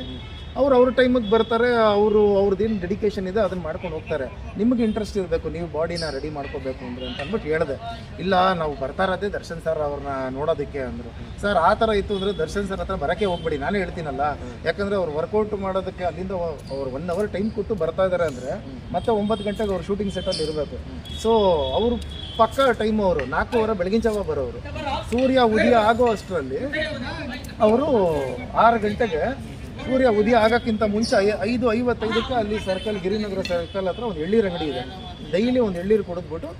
ಅವ್ರು ಅವ್ರ ಟೈಮಿಗೆ ಬರ್ತಾರೆ, ಅವರು ಅವ್ರದ್ದೇನು ಡೆಡಿಕೇಶನ್ ಇದೆ ಅದನ್ನ ಮಾಡ್ಕೊಂಡು ಹೋಗ್ತಾರೆ. ನಿಮಗೆ ಇಂಟ್ರೆಸ್ಟ್ ಇರಬೇಕು, ನೀವು ಬಾಡಿನ ರೆಡಿ ಮಾಡ್ಕೋಬೇಕು ಅಂದ್ರೆ ಅಂತ ಅಂದ್ಬಿಟ್ಟು ಹೇಳಿದೆ. ಇಲ್ಲ, ನಾವು ಬರ್ತಾ ಇರೋದೇ ದರ್ಶನ್ ಸರ್ ಅವ್ರನ್ನ ನೋಡೋದಕ್ಕೆ ಅಂದರು. ಸರ್ ಆ ಥರ ಇತ್ತು ಅಂದರೆ ದರ್ಶನ್ ಸರ್ ಹತ್ರ ಬರೋಕ್ಕೆ ಹೋಗ್ಬೇಡಿ, ನಾನೇ ಹೇಳ್ತೀನಲ್ಲ. ಯಾಕಂದರೆ ಅವ್ರು ವರ್ಕೌಟ್ ಮಾಡೋದಕ್ಕೆ ಅಲ್ಲಿಂದ ಅವ್ರು ಒನ್ ಅವರ್ ಟೈಮ್ ಕೊಟ್ಟು ಬರ್ತಾ ಇದ್ದಾರೆ ಅಂದರೆ ಮತ್ತೆ ಒಂಬತ್ತು ಗಂಟೆಗೆ ಅವ್ರು ಶೂಟಿಂಗ್ ಸೆಟ್ಟಲ್ಲಿ ಇರಬೇಕು. ಸೊ ಅವರು ಪಕ್ಕ ಟೈಮ್ ಅವರು ನಾಲ್ಕೂವರೆ ಬೆಳಗಿನ ಜಾವ ಬರೋರು ಸೂರ್ಯ, ಉದಯ ಆಗೋ ಅಷ್ಟರಲ್ಲಿ ಅವರು ಆರು ಗಂಟೆಗೆ ಸೂರ್ಯ ಉದಯ ಆಗೋಕ್ಕಿಂತ ಮುಂಚೆ ಐದು ಐವತ್ತೈದಕ್ಕೆ ಅಲ್ಲಿ ಸರ್ಕಲ್, ಗಿರಿನಗರ ಸರ್ಕಲ್ ಹತ್ರ ಒಂದು ಎಳ್ಳೀರು ಅಂಗಡಿ ಇದೆ. ಡೈಲಿ ಒಂದು ಎಳ್ಳೀರು ಕೊಡದ್ಬಿಟ್ಟು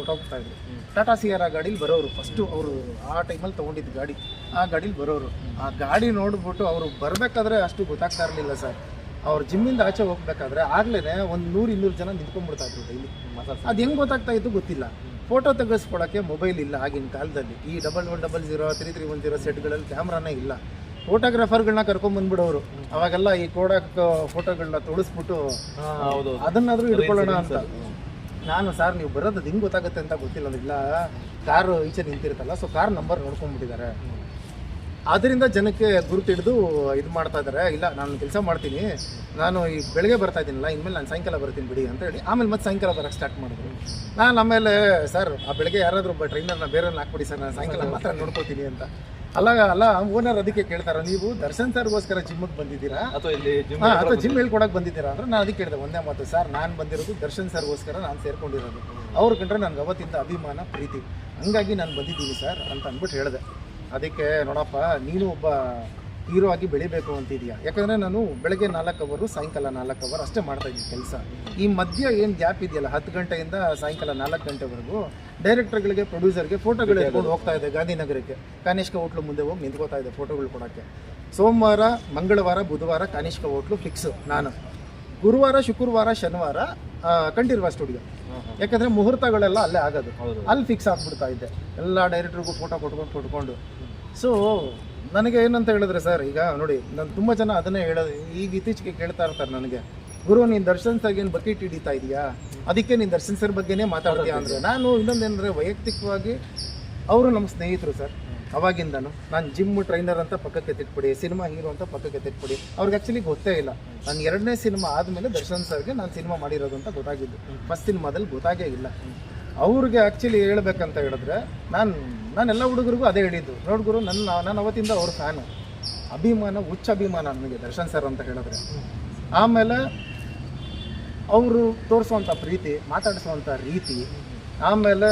ಊಟ ಹೋಗ್ತಾ ಇದ್ರು. ಟಾಟಾ ಸಿಯಾರ ಗಾಡೀಲಿ ಬರೋರು ಫಸ್ಟು ಅವರು ಆ ಟೈಮಲ್ಲಿ ತೊಗೊಂಡಿದ್ದು ಗಾಡಿ. ಆ ಗಾಡೀಲಿ ಬರೋರು. ಆ ಗಾಡಿ ನೋಡ್ಬಿಟ್ಟು ಅವರು ಬರಬೇಕಾದ್ರೆ ಅಷ್ಟು ಗೊತ್ತಾಗ್ತಾ ಇರಲಿಲ್ಲ ಸರ್. ಅವ್ರು ಜಿಮ್ಮಿಂದ ಆಚೆ ಹೋಗ್ಬೇಕಾದ್ರೆ ಆಗ್ಲೇ ಒಂದು ನೂರು ಇನ್ನೂರು ಜನ ನಿಂತ್ಕೊಂಡ್ಬಿಡ್ತಾ ಇದ್ರು ಡೈಲಿ. ಅದು ಹೆಂಗೆ ಗೊತ್ತಾಗ್ತಾ ಇತ್ತು ಗೊತ್ತಿಲ್ಲ. ಫೋಟೋ ತೆಗೆಸ್ಕೊಳಕ್ಕೆ ಮೊಬೈಲ್ ಇಲ್ಲ ಆಗಿನ ಕಾಲದಲ್ಲಿ. ಈ double one double zero three three one zero ಸೆಟ್ಗಳಲ್ಲಿ ಕ್ಯಾಮ್ರಾನೇ ಇಲ್ಲ. ಫೋಟೋಗ್ರಾಫರ್ಗಳನ್ನ ಕರ್ಕೊಂಡ್ಬಂದ್ಬಿಡೋರು ಅವಾಗೆಲ್ಲ ಈ ಕೋಡಕ್ ಫೋಟೋಗಳನ್ನ ತೊಳಸ್ಬಿಟ್ಟು ಹೌದು ಅದನ್ನಾದ್ರೂ ಇಟ್ಕೊಳ್ಳೋಣ ಅಂತ. ನಾನು ಸರ್ ನೀವು ಬರೋದು ಹಿಂಗೆ ಗೊತ್ತಾಗುತ್ತೆ ಅಂತ ಗೊತ್ತಿಲ್ಲ. ಇಲ್ಲ ಕಾರು ಈಚೆ ನಿಂತಿರುತ್ತಲ್ಲ ಸೊ ಕಾರ್ ನಂಬರ್ ನೋಡ್ಕೊಂಡ್ಬಿಟ್ಟಿದ್ದಾರೆ. ಅದರಿಂದ ಜನಕ್ಕೆ ಗುರುತಿಡಿದು ಇದು ಮಾಡ್ತಾ ಇದ್ದಾರೆ. ಇಲ್ಲ ನಾನು ಕೆಲಸ ಮಾಡ್ತೀನಿ. ನಾನು ಈ ಬೆಳಗ್ಗೆ ಬರ್ತಾ ಇದ್ದೀನಲ್ಲ ಇನ್ಮೇಲೆ ನಾನು ಸಾಯಂಕಾಲ ಬರ್ತೀನಿ ಬಿಡಿ ಅಂತ ಹೇಳಿ ಆಮೇಲೆ ಮತ್ತೆ ಸಾಯಂಕಾಲ ಬರೋಕ್ಕೆ ಸ್ಟಾರ್ಟ್ ಮಾಡಿದ್ರು. ನಾನು ಆಮೇಲೆ ಸರ್ ಆ ಬೆಳಗ್ಗೆ ಯಾರಾದರೂ ಒಬ್ಬ ಟ್ರೈನರ್ನ ಬೇರೆ ಹಾಕ್ಬಿಡಿ ಸರ್. ನಾನು ಸಾಯಂಕಾಲ ಮಾತ್ರ ನೋಡ್ಕೋತೀನಿ ಅಂತ. ಅಲ್ಲ ಅಲ್ಲ ಓನರ್ ಅದಕ್ಕೆ ಕೇಳ್ತಾರ ನೀವು ದರ್ಶನ್ ಸರ್ಗೋಸ್ಕರ ಜಿಮ್ಗೆ ಬಂದಿದ್ದೀರಾ? ಅಥವಾ ಇಲ್ಲಿ ಜಿಮ್ ಹಾಂ ಅಥವಾ ಜಿಮ್ ಹೇಳ್ಕೊಡಕ್ಕೆ ಬಂದಿದ್ದೀರಾ ಅಂದ್ರೆ ನಾನು ಅದಕ್ಕೆ ಕೇಳಿದೆ ಒಂದೇ ಮಾತು ಸರ್ ನಾನು ಬಂದಿರೋದು ದರ್ಶನ್ ಸರ್ಗೋಸ್ಕರ ನಾನು ಸೇರ್ಕೊಂಡಿರೋದು. ಅವ್ರ ಕಂಡ್ರೆ ನನಗೆ ಅವತ್ತಿಂದ ಅಭಿಮಾನ ಪ್ರೀತಿ. ಹಂಗಾಗಿ ನಾನು ಬಂದಿದ್ದೀನಿ ಸರ್ ಅಂತ ಅಂದ್ಬಿಟ್ಟು ಹೇಳಿದೆ. ಅದಕ್ಕೆ ನೋಡಪ್ಪ ನೀನು ಒಬ್ಬ ಹೀರೋ ಆಗಿ ಬೆಳಿಬೇಕು ಅಂತಿದೆಯಾ. ಯಾಕಂದರೆ ನಾನು ಬೆಳಗ್ಗೆ ನಾಲ್ಕು ಅವರು ಸಾಯಂಕಾಲ ನಾಲ್ಕು ಅವರ್ ಅಷ್ಟೇ ಮಾಡ್ತಾ ಇದ್ದೀನಿ ಕೆಲಸ. ಈ ಮಧ್ಯ ಏನು ಗ್ಯಾಪ್ ಇದೆಯಲ್ಲ ಹತ್ತು ಗಂಟೆಯಿಂದ ಸಾಯಂಕಾಲ ನಾಲ್ಕು ಗಂಟೆವರೆಗೂ ಡೈರೆಕ್ಟರ್ಗಳಿಗೆ ಪ್ರೊಡ್ಯೂಸರ್ಗೆ ಫೋಟೋಗಳು ಎತ್ಕೊಂಡು ಹೋಗ್ತಾ ಇದೆ ಗಾಂಧಿನಗರಕ್ಕೆ. ಕಾನಿಷ್ಕ ಹೋಟ್ಲು ಮುಂದೆ ಹೋಗಿ ನಿಂತ್ಕೋತಾ ಇದೆ ಫೋಟೋಗಳು ಕೊಡೋಕ್ಕೆ. ಸೋಮವಾರ ಮಂಗಳವಾರ ಬುಧವಾರ ಕಾನಿಷ್ಕ ಹೋಟ್ಲು ಫಿಕ್ಸ್ ನಾನು. ಗುರುವಾರ ಶುಕ್ರವಾರ ಶನಿವಾರ ಕಂಠೀರ್ವ ಸ್ಟುಡಿಯೋ ಯಾಕಂದರೆ ಮುಹೂರ್ತಗಳೆಲ್ಲ ಅಲ್ಲೇ ಆಗೋದು. ಅಲ್ಲಿ ಫಿಕ್ಸ್ ಆಗ್ಬಿಡ್ತಾ ಇದ್ದೆ. ಎಲ್ಲ ಡೈರೆಕ್ಟ್ರಿಗೂ ಫೋಟೋ ಕೊಟ್ಕೊಂಡು ಕೊಟ್ಕೊಂಡು. ಸೊ ನನಗೆ ಏನಂತ ಹೇಳಿದ್ರೆ ಸರ್ ಈಗ ನೋಡಿ ನಾನು ತುಂಬ ಜನ ಅದನ್ನೇ ಹೇಳೋದು ಈಗ ಇತ್ತೀಚೆಗೆ ಕೇಳ್ತಾ ಇರ್ತಾರೆ ನನಗೆ ಗುರು ನೀನು ದರ್ಶನ್ ಸರ್ಗೆ ಏನು ಬಕೆಟ್ ಹಿಡಿತಾ ಇದೆಯಾ? ಅದಕ್ಕೆ ನೀನು ದರ್ಶನ್ ಸರ್ ಬಗ್ಗೆನೇ ಮಾತಾಡ್ತೀಯಾ ಅಂದರೆ ನಾನು ಇನ್ನೊಂದೇನಂದರೆ ವೈಯಕ್ತಿಕವಾಗಿ ಅವರು ನಮ್ಮ ಸ್ನೇಹಿತರು ಸರ್ ಅವಾಗಿಂದನು. ನಾನು ಜಿಮ್ ಟ್ರೈನರ್ ಅಂತ ಪಕ್ಕಕ್ಕೆ ತಿಟ್ಬಿಡಿ ಸಿನಿಮಾ ಹೀರೋ ಅಂತ ಪಕ್ಕಕ್ಕೆ ತಿಟ್ಬಿಡಿ ಅವ್ರಿಗೆ ಆ್ಯಕ್ಚುಲಿ ಗೊತ್ತೇ ಇಲ್ಲ. ನಾನು ಎರಡನೇ ಸಿನಿಮಾ ಆದಮೇಲೆ ದರ್ಶನ್ ಸರ್ಗೆ ನಾನು ಸಿನಿಮಾ ಮಾಡಿರೋದು ಅಂತ ಗೊತ್ತಾಗಿದ್ದು. ಫಸ್ಟ್ ಸಿನಿಮಾದಲ್ಲಿ ಗೊತ್ತಾಗೇ ಇಲ್ಲ. ಅವ್ರಿಗೆ ಆ್ಯಕ್ಚುಲಿ ಹೇಳ್ಬೇಕಂತ ಹೇಳಿದ್ರೆ ನಾನು ನಾನು ಎಲ್ಲ ಹುಡುಗರಿಗೂ ಅದೇ ಹೇಳಿದ್ದು. ನೋಡ್ಗುರು ನನ್ನ ನಾನು ಅವತ್ತಿಂದ ಅವ್ರ ಫ್ಯಾನು ಅಭಿಮಾನ ಹುಚ್ಚ ಅಭಿಮಾನ ನನಗೆ ದರ್ಶನ್ ಸರ್ ಅಂತ ಹೇಳಿದ್ರೆ. ಆಮೇಲೆ ಅವರು ತೋರಿಸುವಂಥ ಪ್ರೀತಿ ಮಾತಾಡಿಸುವಂಥ ರೀತಿ ಆಮೇಲೆ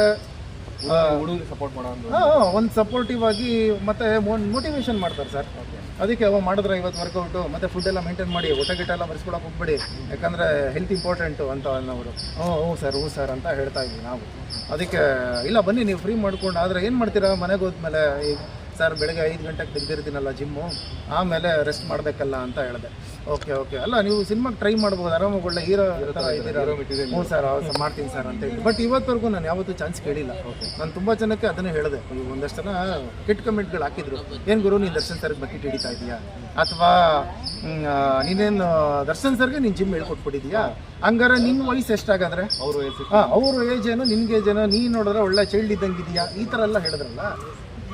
ಹುಡುಗರಿಗೆ ಸಪೋರ್ಟ್ ಮಾಡೋ ಒಂದು ಒಂದು ಸಪೋರ್ಟಿವ್ ಆಗಿ ಮತ್ತೆ ಮೋಟಿವೇಶನ್ ಮಾಡ್ತಾರೆ ಸರ್ ಅದಕ್ಕೆ ಅವ ಮಾಡಿದ್ರೆ ಇವತ್ತು ವರ್ಕೌಟು ಮತ್ತೆ ಫುಡ್ ಎಲ್ಲ ಮೇಂಟೈನ್ ಮಾಡಿ, ಊಟ ಗಿಟ ಎಲ್ಲ ಬರ್ಸ್ಕೊಳಕ್ಕೆ ಹೋಗ್ಬೇಡಿ. ಯಾಕಂದ್ರೆ ಹೆಲ್ತ್ ಇಂಪಾರ್ಟೆಂಟು ಅಂತ ಅನ್ನೋರು ಹ್ಞೂ ಹ್ಞೂ ಸರ್ ಹ್ಞೂ ಸರ್ ಅಂತ ಹೇಳ್ತಾ ಇದ್ವಿ ನಾವು. ಅದಕ್ಕೆ, ಇಲ್ಲ ಬನ್ನಿ, ನೀವು ಫ್ರೀ ಮಾಡ್ಕೊಂಡು, ಆದರೆ ಏನು ಮಾಡ್ತೀರಾ? ಮನೆಗೆ ಹೋದ್ಮೇಲೆ ಈಗ ಸರ್ ಬೆಳಗ್ಗೆ ಐದು ಗಂಟೆಗೆ ತೆಗ್ದಿರ್ತೀನಲ್ಲ ಜಿಮ್ಮು ಆಮೇಲೆ ರೆಸ್ಟ್ ಮಾಡಬೇಕಲ್ಲ ಅಂತ ಹೇಳಿದೆ. ಓಕೆ ಓಕೆ ಅಲ್ಲ ನೀವು ಸಿನಿಮಾಗೆ ಟ್ರೈ ಮಾಡ್ಬೋದು. ಆರಾಮಾಗಿ ಒಳ್ಳೆ ಹೀರೋ ಥರ ಇದ್ದೀರಾ? ಹ್ಞೂ ಸರ್ ಮಾಡ್ತೀನಿ ಸರ್ ಅಂತ ಹೇಳಿ ಬಟ್ ಇವತ್ತವರೆಗೂ ನಾನು ಯಾವತ್ತೂ ಚಾನ್ಸ್ ಕೇಳಿಲ್ಲ. ನಾನು ತುಂಬ ಜನಕ್ಕೆ ಅದನ್ನೇ ಹೇಳಿದೆ. ಒಂದಷ್ಟು ಜನ ಕೆಟ್ಟ ಕಮೆಂಟ್ಗಳು ಹಾಕಿದ್ರು. ಏನು ಗುರು ನೀನು ದರ್ಶನ್ ಸರ್ಗೆ ಬಕೆಟ್ ಹಿಡಿತಾ ಇದೆಯಾ? ಅಥವಾ ನೀನೇನು ದರ್ಶನ್ ಸರ್ಗೆ ನೀನು ಜಿಮ್ ಹೇಳ್ಕೊಟ್ಬಿಟ್ಟಿದ್ಯಾ? ಹಂಗಾರೆ ನಿನ್ನ ವಯಸ್ಸು ಎಷ್ಟಾಗಂದ್ರೆ? ಅವರು ವಯಸ್ಸು ಹಾಂ ಅವ್ರ ಏಜ್ ಏನು ನಿನ್ಗೆ ಏಜ್ ಏನೋ ನೀನು ನೋಡಿದ್ರೆ ಒಳ್ಳೆ ಚೈಲ್ಡ್ ಇದ್ದಂಗೆ ಇದೆಯಾ? ಈ ಥರ ಎಲ್ಲ ಹೇಳಿದ್ರಲ್ಲ?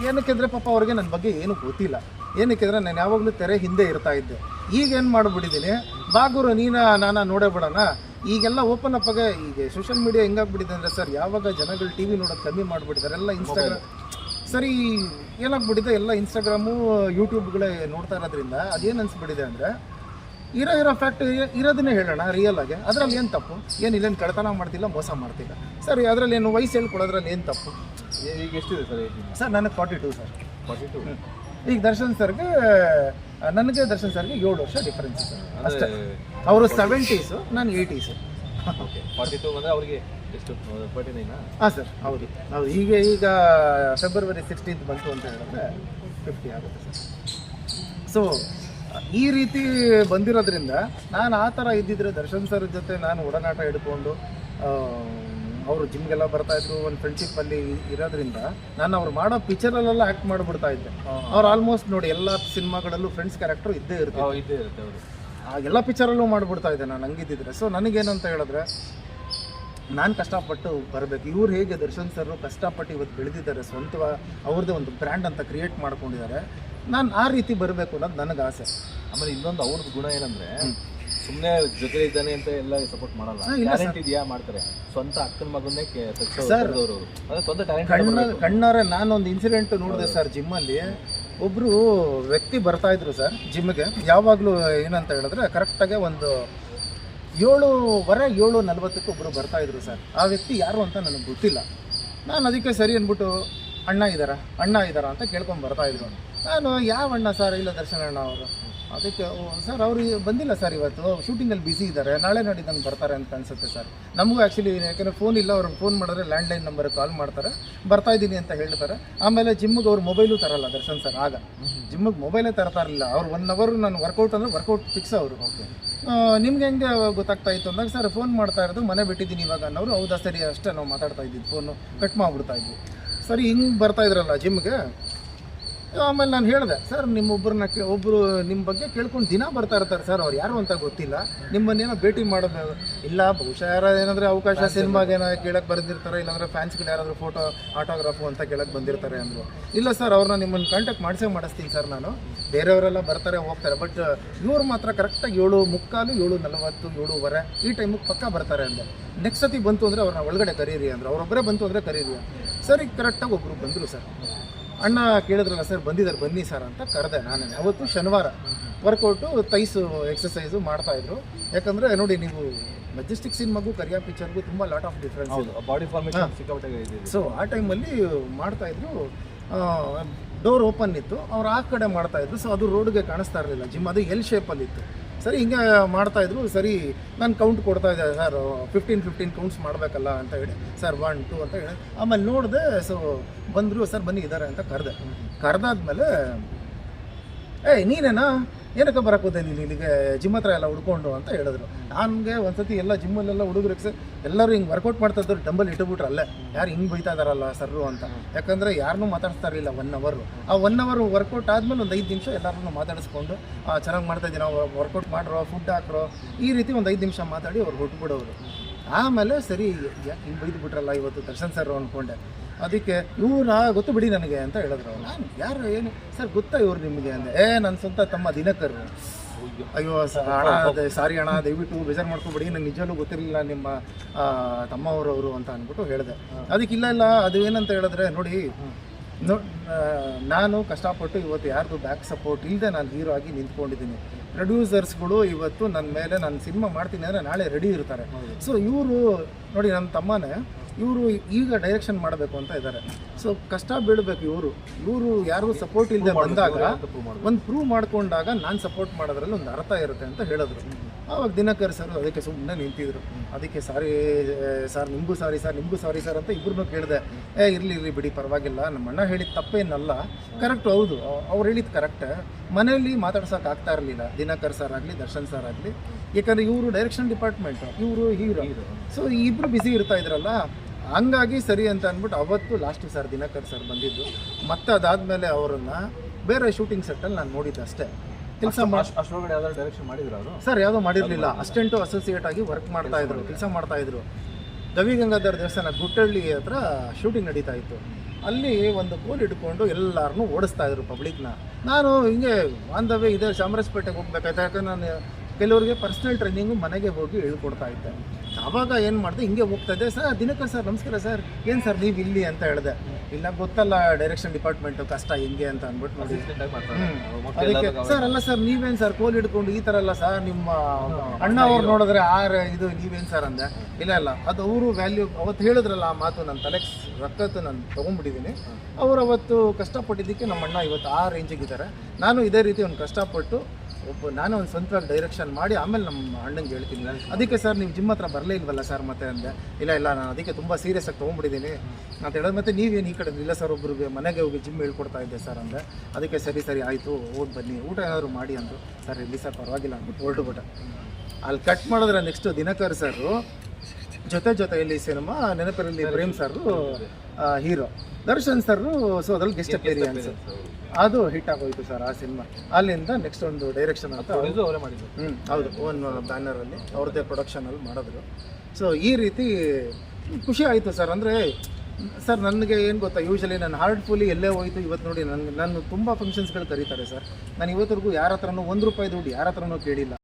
ಏನಕ್ಕೆ ಅಂದರೆ ಪಾಪ ಅವ್ರಿಗೆ ನನ್ನ ಬಗ್ಗೆ ಏನೂ ಗೊತ್ತಿಲ್ಲ. ಏನಕ್ಕೆ ಅಂದರೆ ನಾನು ಯಾವಾಗಲೂ ತೆರೆ ಹಿಂದೆ ಇರ್ತಾ ಇದ್ದೆ. ಈಗ ಏನು ಮಾಡಿಬಿಟ್ಟಿದ್ದೀನಿ ಬಾಗುರು ನೀನ ನಾನು ನೋಡೇ ಬಿಡೋಣ ಈಗೆಲ್ಲ ಓಪನ್ ಅಪ್ ಆಗ ಈಗ ಸೋಷಿಯಲ್ ಮೀಡಿಯಾ ಹೆಂಗಾಗ್ಬಿಟ್ಟಿದೆ ಅಂದರೆ ಸರ್ ಯಾವಾಗ ಜನಗಳು ಟಿ ವಿ ನೋಡೋದು ಕಮ್ಮಿ ಮಾಡಿಬಿಟ್ಟಿದ್ದಾರೆ ಎಲ್ಲ ಇನ್ಸ್ಟಾಗ್ರಾಮ್ ಸರಿ ಏನಾಗ್ಬಿಟ್ಟಿದೆ? ಎಲ್ಲ ಇನ್ಸ್ಟಾಗ್ರಾಮು ಯೂಟ್ಯೂಬ್ಗಳೇ ನೋಡ್ತಾ ಇರೋದ್ರಿಂದ ಅದೇನು ಅನಿಸ್ಬಿಟ್ಟಿದೆ ಅಂದರೆ ಇರೋ ಇರೋ ಫ್ಯಾಕ್ಟ್ ಇರೋದನ್ನೇ ಹೇಳೋಣ ರಿಯಲ್ ಆಗಿ. ಅದರಲ್ಲಿ ಏನು ತಪ್ಪು? ಏನು ಇಲ್ಲೇನು ಕಡತನ ಮಾಡ್ತಿಲ್ಲ ಮೋಸ ಮಾಡ್ತಿಲ್ಲ. ಸರ್ ಅದರಲ್ಲಿ ಏನು ವಯಸ್ಸು ಹೇಳ್ಕೊಡೋದ್ರಲ್ಲಿ ಏನು ತಪ್ಪು? ಈಗ ಎಷ್ಟಿದೆ ಸರ್? ಸರ್ ನನಗೆ forty two sir. Forty two ಈಗ ದರ್ಶನ್ ಸರ್ಗೆ ನನಗೆ ದರ್ಶನ್ ಸರ್ಗೆ ಏಳು ವರ್ಷ ಡಿಫರೆನ್ಸ್ ಇದೆ ಅಷ್ಟೇ. ಅವರು ಸೆವೆಂಟೀಸು ನಾನು ಏಯ್ಟೀಸು ಫಾರ್ಟಿ ಟು ಅಂದರೆ ಅವ್ರಿಗೆ ಎಷ್ಟು? ಫಾರ್ಟಿ ನೈನಾ ಹಾಂ ಸರ್ ಹೌದು. ಹೌದು. ಈಗ ಈಗ ಫೆಬ್ರವರಿ ಸಿಕ್ಸ್ಟೀನ್ತ್ ಬಂತು ಅಂತ ಹೇಳಿದ್ರೆ ಫಿಫ್ಟಿ ಆಗುತ್ತೆ ಸರ್ ಸೊ ಈ ರೀತಿ ಬಂದಿರೋದ್ರಿಂದ ನಾನು ಆ ಥರ ಇದ್ದಿದ್ರೆ ದರ್ಶನ್ ಸರ್ ಜೊತೆ ನಾನು ಒಡನಾಟ ಹಿಡ್ಕೊಂಡು ಅವರು ಜಿಮ್ಗೆಲ್ಲ ಬರ್ತಾ ಇದ್ರು ಒಂದು ಫ್ರೆಂಡ್ಶಿಪ್ಪಲ್ಲಿ ಇರೋದ್ರಿಂದ ನಾನು ಅವ್ರು ಮಾಡೋ ಪಿಕ್ಚರಲ್ಲೆಲ್ಲ ಆ್ಯಕ್ಟ್ ಮಾಡಿಬಿಡ್ತಾ ಇದ್ದೆ. ಅವ್ರು ಆಲ್ಮೋಸ್ಟ್ ನೋಡಿ ಎಲ್ಲ ಸಿನಿಮಾಗಳಲ್ಲೂ ಫ್ರೆಂಡ್ಸ್ ಕ್ಯಾರೆಕ್ಟರ್ ಇದ್ದೇ ಇರುತ್ತೆ. ಇದ್ದೇ ಇರುತ್ತೆ ಅವರು ಆ ಎಲ್ಲ ಪಿಕ್ಚರಲ್ಲೂ ಮಾಡಿಬಿಡ್ತಾ ಇದ್ದೆ ನಾನು ಹಂಗಿದ್ದಿದ್ರೆ. ಸೊ ನನಗೇನಂತ ಹೇಳಿದ್ರೆ ನಾನು ಕಷ್ಟಪಟ್ಟು ಬರಬೇಕು. ಇವ್ರು ಹೇಗೆ ದರ್ಶನ್ ಸರ್ ಕಷ್ಟಪಟ್ಟು ಇವತ್ತು ಬೆಳೆದಿದ್ದಾರೆ ಸ್ವಂತ ಅವ್ರದ್ದೇ ಒಂದು ಬ್ರ್ಯಾಂಡ್ ಅಂತ ಕ್ರಿಯೇಟ್ ಮಾಡ್ಕೊಂಡಿದ್ದಾರೆ ನಾನು ಆ ರೀತಿ ಬರಬೇಕು ಅನ್ನೋದು ನನಗೆ ಆಸೆ. ಆಮೇಲೆ ಇನ್ನೊಂದು ಅವ್ರದ್ದು ಗುಣ ಏನಂದ್ರೆ ಸುಮ್ಮನೆ ಜೊತೆ ಇದ್ದಾನೆ ಅಂತ ಎಲ್ಲ ಸಪೋರ್ಟ್ ಮಾಡಲ್ಲ. ಟ್ಯಾಲೆಂಟ್ ಇದೆಯಾ ಮಾಡ್ತಾರೆ. ಸ್ವಂತ ಅಕ್ಕನ ಮಗನ್ನೇ ಸರ್ ಸ್ವಂತ ಟ್ಯಾಲೆಂಟ್ ಕಣ್ಣಾರೆ ನಾನೊಂದು ಇನ್ಸಿಡೆಂಟ್ ನೋಡಿದೆ ಸರ್ ಜಿಮ್ಮಲ್ಲಿ ಒಬ್ರು ವ್ಯಕ್ತಿ ಬರ್ತಾ ಇದ್ರು ಸರ್ ಜಿಮ್ಗೆ ಯಾವಾಗಲೂ ಏನಂತ ಹೇಳಿದ್ರೆ ಕರೆಕ್ಟಾಗಿ ಒಂದು ಏಳುವರೆ ಏಳು ನಲ್ವತ್ತಕ್ಕೆ ಒಬ್ರು ಬರ್ತಾ ಇದ್ರು ಸರ್. ಆ ವ್ಯಕ್ತಿ ಯಾರು ಅಂತ ನನಗೆ ಗೊತ್ತಿಲ್ಲ. ನಾನು ಅದಕ್ಕೆ ಸರಿ ಅಂದ್ಬಿಟ್ಟು ಅಣ್ಣ ಇದ್ದಾರಾ ಅಣ್ಣ ಇದ್ದಾರಾ ಅಂತ ಕೇಳ್ಕೊಂಡು ಬರ್ತಾ ಇದ್ರು. ನಾನು ಯಾವ ಅಣ್ಣ ಸರ್? ಇಲ್ಲ ದರ್ಶನ ಅಣ್ಣ ಅವರು. ಅದಕ್ಕೆ ಸರ್ ಅವರು ಬಂದಿಲ್ಲ ಸರ್ ಇವತ್ತು. ಶೂಟಿಂಗಲ್ಲಿ ಬಿಸಿ ಇದ್ದಾರೆ. ನಾಳೆ ನಾಡಿದ್ದಂಗೆ ಬರ್ತಾರೆ ಅಂತ ಅನ್ಸುತ್ತೆ ಸರ್. ನಮಗೂ ಆ್ಯಕ್ಚುಲಿ ಯಾಕೆಂದರೆ ಫೋನ್ ಇಲ್ಲ ಅವ್ರಿಗೆ ಫೋನ್ ಮಾಡಿದ್ರೆ ಲ್ಯಾಂಡ್ಲೈನ್ ನಂಬರ್ ಕಾಲ್ ಮಾಡ್ತಾರೆ. ಬರ್ತಾ ಇದ್ದೀನಿ ಅಂತ ಹೇಳ್ತಾರೆ. ಆಮೇಲೆ ಜಿಮ್ಗೆ ಅವ್ರು ಮೊಬೈಲು ತರಲ್ಲ ದರ್ಶನ್ ಸರ್ ಆಗ. ಜಿಮ್ಮಿಗೆ ಮೊಬೈಲೇ ತರ್ತಾ ಇರಲಿಲ್ಲ. ಅವ್ರು ಒನ್ ಅವರ್ ನಾನು ವರ್ಕೌಟ್ ಅಂದರೆ ವರ್ಕೌಟ್ ಫಿಕ್ಸ್ ಅವರು. ಓಕೆ ನಿಮ್ಗೆ ಹೆಂಗೆ ಗೊತ್ತಾಗ್ತಾ ಇತ್ತು ಅಂದಾಗ ಸರ್ ಫೋನ್ ಮಾಡ್ತಾ ಇರೋದು ಮನೆ ಬಿಟ್ಟಿದ್ದೀನಿ ಇವಾಗ ಅನ್ನೋರು ಹೌದಾ ಸರಿ ಅಷ್ಟೇ ನಾವು ಮಾತಾಡ್ತಾ ಇದ್ದೀವಿ. ಫೋನು ಕಟ್ ಮಾಡಿಬಿಡ್ತಾ ಇದ್ವಿ. ಸರಿ ಹಿಂಗೆ ಬರ್ತಾ ಇದ್ರಲ್ಲ ಜಿಮ್ಗೆ ಆಮೇಲೆ ನಾನು ಹೇಳಿದೆ ಸರ್ ನಿಮ್ಮೊಬ್ಬರನ್ನ ಕೇ ಒಬ್ಬರು ನಿಮ್ಮ ಬಗ್ಗೆ ಕೇಳ್ಕೊಂಡು ದಿನ ಬರ್ತಾ ಇರ್ತಾರೆ ಸರ್ ಅವ್ರು ಯಾರು ಅಂತ ಗೊತ್ತಿಲ್ಲ. ನಿಮ್ಮನ್ನೇನೋ ಭೇಟಿ ಮಾಡೋದು ಇಲ್ಲ ಬಹುಶಃ ಯಾರು ಏನಂದರೆ ಅವಕಾಶ ಸಿನಿಮಾಗೆ ಏನೋ ಕೇಳಕ್ಕೆ ಬರೆದಿರ್ತಾರೆ ಇಲ್ಲಾಂದರೆ ಫ್ಯಾನ್ಸ್ಗಳು ಯಾರಾದರೂ ಫೋಟೋ ಆಟೋಗ್ರಾಫು ಅಂತ ಕೇಳಕ್ಕೆ ಬಂದಿರ್ತಾರೆ ಅಂದರು. ಇಲ್ಲ ಸರ್ ಅವ್ರನ್ನ ನಿಮ್ಮನ್ನು ಕಾಂಟ್ಯಾಕ್ಟ್ ಮಾಡಿಸೇ ಮಾಡಿಸ್ತೀನಿ ಸರ್ ನಾನು. ಬೇರೆಯವರೆಲ್ಲ ಬರ್ತಾರೆ ಹೋಗ್ತಾರೆ ಬಟ್ ಇವ್ರು ಮಾತ್ರ ಕರೆಕ್ಟಾಗಿ ಏಳು ಮುಕ್ಕಾಲು ಏಳು ನಲವತ್ತು ಏಳುವರೆ ಈ ಟೈಮಿಗೆ ಪಕ್ಕ ಬರ್ತಾರೆ ಅಂದೆ ನೆಕ್ಸ್ಟ್ ಸತಿ ಬಂತು ಅಂದರೆ ಅವ್ರನ್ನ ಒಳಗಡೆ ಕರೀರಿ ಅಂದ್ರೆ. ಅವರೊಬ್ಬರೇ ಬಂತು ಅಂದರೆ ಕರೀರಿ ಸರಿ ಕರೆಕ್ಟಾಗಿ ಒಬ್ಬರು ಬಂದರು ಸರ್. ಅಣ್ಣ ಕೇಳಿದ್ರಲ್ಲ ಸರ್ ಬಂದಿದ್ದಾರೆ ಬನ್ನಿ ಸರ್ ಅಂತ ಕರೆದೆ ನಾನು. ಅವತ್ತು ಶನಿವಾರ ವರ್ಕೌಟು ತೈಸು ಎಕ್ಸಸೈಸು ಮಾಡ್ತಾಯಿದ್ರು ಯಾಕಂದರೆ ನೋಡಿ ನೀವು ಮೆಜೆಸ್ಟಿಕ್ ಸಿನಿಮಾಗೂ ಕರಿಯಾ ಪಿಕ್ಚರ್ಗೂ ತುಂಬ ಲಾಟ್ ಆಫ್ ಡಿಫ್ರೆನ್ಸ್ ಹೌದು ಬಾಡಿ ಫಾರ್ಮೇಷನ್ ಸಿಕ್ಕಾಪಟ್ಟೆ ಇದೆ ಸೊ ಆ ಟೈಮಲ್ಲಿ ಮಾಡ್ತಾಯಿದ್ರು ಡೋರ್ ಓಪನ್ ಇತ್ತು. ಅವ್ರು ಆ ಕಡೆ ಮಾಡ್ತಾಯಿದ್ರು ಸೊ ಅದು ರೋಡ್ಗೆ ಕಾಣಿಸ್ತಾ ಇರಲಿಲ್ಲ. ಜಿಮ್ ಅದು ಎಲ್ ಶೇಪಲ್ಲಿತ್ತು ಸರಿ ಹಿಂಗೆ ಮಾಡ್ತಾಯಿದ್ರು ಸರಿ ನಾನು ಕೌಂಟ್ ಕೊಡ್ತಾ ಇದ್ದೆ ಸರ್ ಫಿಫ್ಟೀನ್ ಫಿಫ್ಟೀನ್ ಕೌಂಟ್ಸ್ ಮಾಡಬೇಕಲ್ಲ ಅಂತ ಹೇಳಿ ಸರ್ ಒನ್ ಟು ಅಂತ ಹೇಳಿ ಆಮೇಲೆ ನೋಡಿದೆ ಸೊ ಬಂದರು ಸರ್ ಬನ್ನಿ ಇದ್ದಾರೆ ಅಂತ ಕರೆದೆ. ಕರೆದಾದ್ಮೇಲೆ ಏಯ್, ನೀನೇನಾ? ಏನಕ್ಕೆ ಬರಕ್ಕೆ ಹೋದೆ ನೀನು ಇಲ್ಲಿಗೆ? ಜಿಮ್ ಹತ್ರ ಎಲ್ಲ ಹುಡ್ಕೊಂಡು ಅಂತ ಹೇಳಿದ್ರು. ನನಗೆ ಒಂದ್ಸತಿ ಎಲ್ಲ ಜಿಮ್ಮಲ್ಲೆಲ್ಲ ಹುಡುಗರಿಗೆ ಸರ್ ಎಲ್ಲರೂ ಹಿಂಗೆ ವರ್ಕೌಟ್ ಮಾಡ್ತಾ ಇದ್ರು ಡಂಬಲ್ ಇಟ್ಟುಬಿಟ್ರು ಅಲ್ಲೇ. ಯಾರು ಹಿಂಗೆ ಬೈತಾ ಇದಾರಲ್ಲ ಸರ್ರು ಅಂತ. ಯಾಕಂದರೆ ಯಾರನ್ನೂ ಮಾತಾಡ್ತಾ ಇರಲಿಲ್ಲ ಒನ್ ಅವರು ಆ ಒನ್ ಅವರ್ ವರ್ಕೌಟ್ ಆದಮೇಲೆ ಒಂದು ಐದು ನಿಮಿಷ ಎಲ್ಲರನ್ನೂ ಮಾತಾಡಿಸ್ಕೊಂಡು ಚೆನ್ನಾಗಿ ಮಾಡ್ತಾ ನಾವು ವರ್ಕೌಟ್ ಮಾಡ್ರೋ ಫುಡ್ ಹಾಕ್ರೋ? ಈ ರೀತಿ ಒಂದು ಐದು ನಿಮಿಷ ಮಾತಾಡಿ ಅವ್ರು ಹೊಟ್ಬಿಡೋರು. ಆಮೇಲೆ ಸರಿ ಹಿಂಗೆ ಬೈದು ಬಿಟ್ರಲ್ಲ ಇವತ್ತು ದರ್ಶನ್ ಸರ್ ಅಂದ್ಕೊಂಡೆ ಅದಕ್ಕೆ ಇವ್ರ ಗೊತ್ತು ಬಿಡಿ ನನಗೆ ಅಂತ ಹೇಳಿದ್ರು ನಾನು ಯಾರು ಏನು? ಸರ್ ಗೊತ್ತಾ ಇವ್ರು ನಿಮಗೆ ಅಂದ್ರೆ ಏ ನನ್ನ ಸ್ವಂತ ತಮ್ಮ ದಿನಕರು. ಅಯ್ಯೋ ಸರ್ ಹಣ ಅದೇ ಸಾರಿ ಹಣ ದಯವಿಟ್ಟು ಬೇಜಾರು ಮಾಡ್ಕೊಬೇಡಿ. ನಂಗೆ ನಿಜವೂ ಗೊತ್ತಿರಲಿಲ್ಲ ನಿಮ್ಮ ತಮ್ಮವರವರು ಅಂತ ಅಂದ್ಬಿಟ್ಟು ಹೇಳಿದೆ. ಅದಕ್ಕೆ ಇಲ್ಲ ಇಲ್ಲ ಅದು ಏನಂತ ಹೇಳಿದ್ರೆ ನೋಡಿ ನೋ ನಾನು ಕಷ್ಟಪಟ್ಟು ಇವತ್ತು ಯಾರ್ದು ಬ್ಯಾಕ್ ಸಪೋರ್ಟ್ ಇಲ್ಲದೆ ನಾನು ಹೀರೋ ಆಗಿ ನಿಂತ್ಕೊಂಡಿದ್ದೀನಿ. ಪ್ರೊಡ್ಯೂಸರ್ಸ್ಗಳು ಇವತ್ತು ನನ್ನ ಮೇಲೆ ನಾನು ಸಿನಿಮಾ ಮಾಡ್ತೀನಿ ಅಂದರೆ ನಾಳೆ ರೆಡಿ ಇರ್ತಾರೆ. ಸೊ ಇವರು ನೋಡಿ ನನ್ನ ತಮ್ಮನೇ ಇವರು ಈಗ ಡೈರೆಕ್ಷನ್ ಮಾಡಬೇಕು ಅಂತ ಇದ್ದಾರೆ ಸೊ ಕಷ್ಟ ಬೀಳಬೇಕು ಇವರು. ಇವರು ಯಾರಿಗೂ ಸಪೋರ್ಟ್ ಇಲ್ಲದೆ ಬಂದಾಗ ಒಂದು ಪ್ರೂವ್ ಮಾಡ್ಕೊಂಡಾಗ ನಾನು ಸಪೋರ್ಟ್ ಮಾಡೋದ್ರಲ್ಲಿ ಒಂದು ಅರ್ಥ ಇರುತ್ತೆ ಅಂತ ಹೇಳಿದ್ರು. ಆವಾಗ ದಿನಕರ್ ಸರ್ ಅದಕ್ಕೆ ಸುಮ್ಮನೆ ನಿಂತಿದ್ರು. ಅದಕ್ಕೆ ಸಾರಿ ಸರ್ ನಿಮಗೂ ಸಾರಿ, ಸರ್ ನಿಮಗೂ ಸಾರಿ, ಸರ್ ಅಂತ ಇಬ್ಬರನ್ನೂ ಕೇಳಿದೆ, ಏ, ಇರಲಿ ಇರಲಿ ಬಿಡಿ, ಪರವಾಗಿಲ್ಲ. ನಮ್ಮ ಅಣ್ಣ ಹೇಳಿದ ತಪ್ಪೇನಲ್ಲ. ಕರೆಕ್ಟ್ ಹೌದು. ಅವ್ರು ಹೇಳಿದ್ದು ಕರೆಕ್ಟ್ ಮನೆಯಲ್ಲಿ ಮಾತಾಡ್ಸೋಕೆ ಆಗ್ತಾ ಇರಲಿಲ್ಲ. ದಿನಕರ್ ಸರ್ ಆಗಲಿ ದರ್ಶನ್ ಸರ್ ಆಗಲಿ ಯಾಕಂದರೆ ಇವರು ಡೈರೆಕ್ಷನ್ ಡಿಪಾರ್ಟ್ಮೆಂಟ್ ಇವರು ಹೀರೋ ಸೊ ಇಬ್ಬರು ಬ್ಯುಸಿ ಇರ್ತಾ ಇದ್ರಲ್ಲ. ಹಂಗಾಗಿ ಸರಿ ಅಂತ ಅಂದ್ಬಿಟ್ಟು ಅವತ್ತು ಲಾಸ್ಟ್ ಸರ್ ದಿನಕರ್ ಸರ್ ಬಂದಿದ್ದು. ಮತ್ತೆ ಅದಾದಮೇಲೆ ಅವರನ್ನು ಬೇರೆ ಶೂಟಿಂಗ್ ಸೆಟ್ಟಲ್ಲಿ ನಾನು ನೋಡಿದ್ದೆ ಅಷ್ಟೇ. ಕೆಲಸ ಸರ್ ಯಾವುದೋ ಮಾಡಿರಲಿಲ್ಲ. ಅಸ್ಟೆಂಟು ಅಸೋಸಿಯೇಟ್ ಆಗಿ ವರ್ಕ್ ಮಾಡ್ತಾ ಇದ್ರು ಕೆಲಸ ಮಾಡ್ತಾ ಇದ್ರು. ಗವಿ ಗಂಗಾಧರ್ ದೇವಸ್ಥಾನ ಗುಟ್ಟಳ್ಳಿ ಹತ್ರ ಶೂಟಿಂಗ್ ನಡೀತಾ ಇತ್ತು. ಅಲ್ಲಿ ಒಂದು ಗೋಲ್ ಇಟ್ಕೊಂಡು ಎಲ್ಲರನ್ನೂ ಓಡಿಸ್ತಾ ಇದ್ರು ಪಬ್ಲಿಕ್ನ ನಾನು ಹಿಂಗೆ ಬಾಂಧವ್ಯ ಇದೆ ಚಾಮರಾಜಪೇಟೆಗೆ ಹೋಗ್ಬೇಕಾಯ್ತು. ಯಾಕಂದ್ರೆ ನಾನು ಕೆಲವರಿಗೆ ಪರ್ಸ್ನಲ್ ಟ್ರೈನಿಂಗು ಮನೆಗೆ ಹೋಗಿ ಹೇಳ್ಕೊಡ್ತಾ ಇದ್ದೆ. ಆವಾಗ ಏನು ಮಾಡಿದೆ ಹಿಂಗೆ ಹೋಗ್ತಾ ಇದ್ದೆ ಸರ್ ದಿನಕರ್ ಸರ್ ನಮಸ್ಕಾರ ಸರ್ ಏನು ಸರ್ ನೀವು ಇಲ್ಲಿ ಅಂತ ಹೇಳಿದೆ. ಇಲ್ಲ ಗೊತ್ತಲ್ಲ ಡೈರೆಕ್ಷನ್ ಡಿಪಾರ್ಟ್ಮೆಂಟು ಕಷ್ಟ ಹೆಂಗೆ ಅಂತ ಅಂದ್ಬಿಟ್ಟು ನೋಡಿ. ಅದಕ್ಕೆ ಸರ್ ಅಲ್ಲ ಸರ್ ನೀವೇನು ಸರ್ ಕೋಲ್ ಹಿಡ್ಕೊಂಡು ಈ ಥರ ಅಲ್ಲ ಸರ್ ನಿಮ್ಮ ಅಣ್ಣ ಅವ್ರು ನೋಡಿದ್ರೆ ಆರ್ ಇದು ನೀವೇನು ಸರ್ ಅಂದೆ. ಇಲ್ಲ ಇಲ್ಲ ಅದು ಅವರು ವ್ಯಾಲ್ಯೂ ಅವತ್ತು ಹೇಳಿದ್ರಲ್ಲ ಆ ಮಾತು ನನ್ನ ತಲೆ ರಕ್ಕತ್ತು ನಾನು ತೊಗೊಂಡ್ಬಿಟ್ಟಿದ್ದೀನಿ ಅವ್ರು ಅವತ್ತು ಕಷ್ಟಪಟ್ಟಿದ್ದಕ್ಕೆ ನಮ್ಮ ಅಣ್ಣ ಇವತ್ತು ಆ ರೇಂಜಿಗೆ ಇದ್ದಾರೆ ನಾನು ಇದೇ ರೀತಿ ಒಂದು ಕಷ್ಟಪಟ್ಟು ಒಬ್ಬ ನಾನು ಒಂದು ಸ್ವಂತವಾಗಿ ಡೈರೆಕ್ಷನ್ ಮಾಡಿ ಆಮೇಲೆ ನಮ್ಮ ಅಣ್ಣಂಗೆ ಹೇಳ್ತೀನಿ ಅದಕ್ಕೆ ಸರ್ ನೀವು ಜಿಮ್ ಹತ್ರ ಬರಲೇ ಇಲ್ವಲ್ಲ ಸರ್ ಮತ್ತೆ ಅಂದೆ. ಇಲ್ಲ ಇಲ್ಲ, ನಾನು ಅದಕ್ಕೆ ತುಂಬ ಸೀರಿಯಸ್ ಆಗಿ ತೊಗೊಂಡ್ಬಿಟ್ಟಿದ್ದೀನಿ. ಅಂತ ಹೇಳೋದು ಮತ್ತೆ ನೀವೇನು ಈ ಕಡೆ ಇಲ್ಲ ಸರ್ ಒಬ್ರಿಗೆ ಮನೆಗೆ ಹೋಗಿ ಜಿಮ್ ಹೇಳ್ಕೊಡ್ತಾ ಇದ್ದೆ ಸರ್ ಅಂದೆ. ಅದಕ್ಕೆ ಸರಿ ಸರಿ, ಆಯಿತು, ಹೋಗಿ ಬನ್ನಿ. ಊಟ ಏನಾದರೂ ಮಾಡಿ ಅಂದರು. ಸರ್ ಇಲ್ಲಿ ಸರ್ ಪರವಾಗಿಲ್ಲ ಅಂದ್ಬಿಟ್ಟು ಹೊರಟುಬಿಟ್ಟೆ ಅಲ್ಲಿ ಕಟ್ ಮಾಡಿದ್ರೆ ನೆಕ್ಸ್ಟ್ ದಿನಕರ್ ಸರ್ ಜೊತೆ ಜೊತೆ ಇಲ್ಲಿ cinema Nenapirali Prem sir hero Darshan sir so ಅದ್ರಲ್ಲಿ ಗೆಸ್ಟ್ ಅಪೇರಿಯನ್ಸ್ ಅದು ಹಿಟ್ ಆಗೋಯ್ತು ಸರ್ ಆ ಸಿನಿಮಾ ಅಲ್ಲಿಂದ ನೆಕ್ಸ್ಟ್ ಒಂದು ಡೈರೆಕ್ಷನ್ ಅಂತ ಅವರೇ ಮಾಡಿದ್ರು ಹ್ಞೂ ಹೌದು. ಓನ್ ಬ್ಯಾನರಲ್ಲಿ ಅವ್ರದ್ದೇ ಪ್ರೊಡಕ್ಷನಲ್ಲಿ ಮಾಡಿದ್ರು. ಸೊ ಈ ರೀತಿ ಖುಷಿ ಆಯಿತು ಸರ್ ಅಂದರೆ ಸರ್ ನನಗೆ ಏನು ಗೊತ್ತಾ? ಯೂಶಲಿ ನಾನು ಹಾರ್ಟ್ಫುಲಿ ಎಲ್ಲೇ ಹೋಯ್ತು ಇವತ್ತು ನೋಡಿ ನನ್ನ ನಾನು ತುಂಬ ಫಂಕ್ಷನ್ಸ್ಗಳು ಕರೀತಾರೆ ಸರ್ ನಾನು ಇವತ್ತರೆಗೂ ಯಾರ ಹತ್ರನೂ ಒಂದು ರೂಪಾಯಿ ದುಡ್ಡು ಯಾರ ಹತ್ರನೂ ಕೇಳಿಲ್ಲ.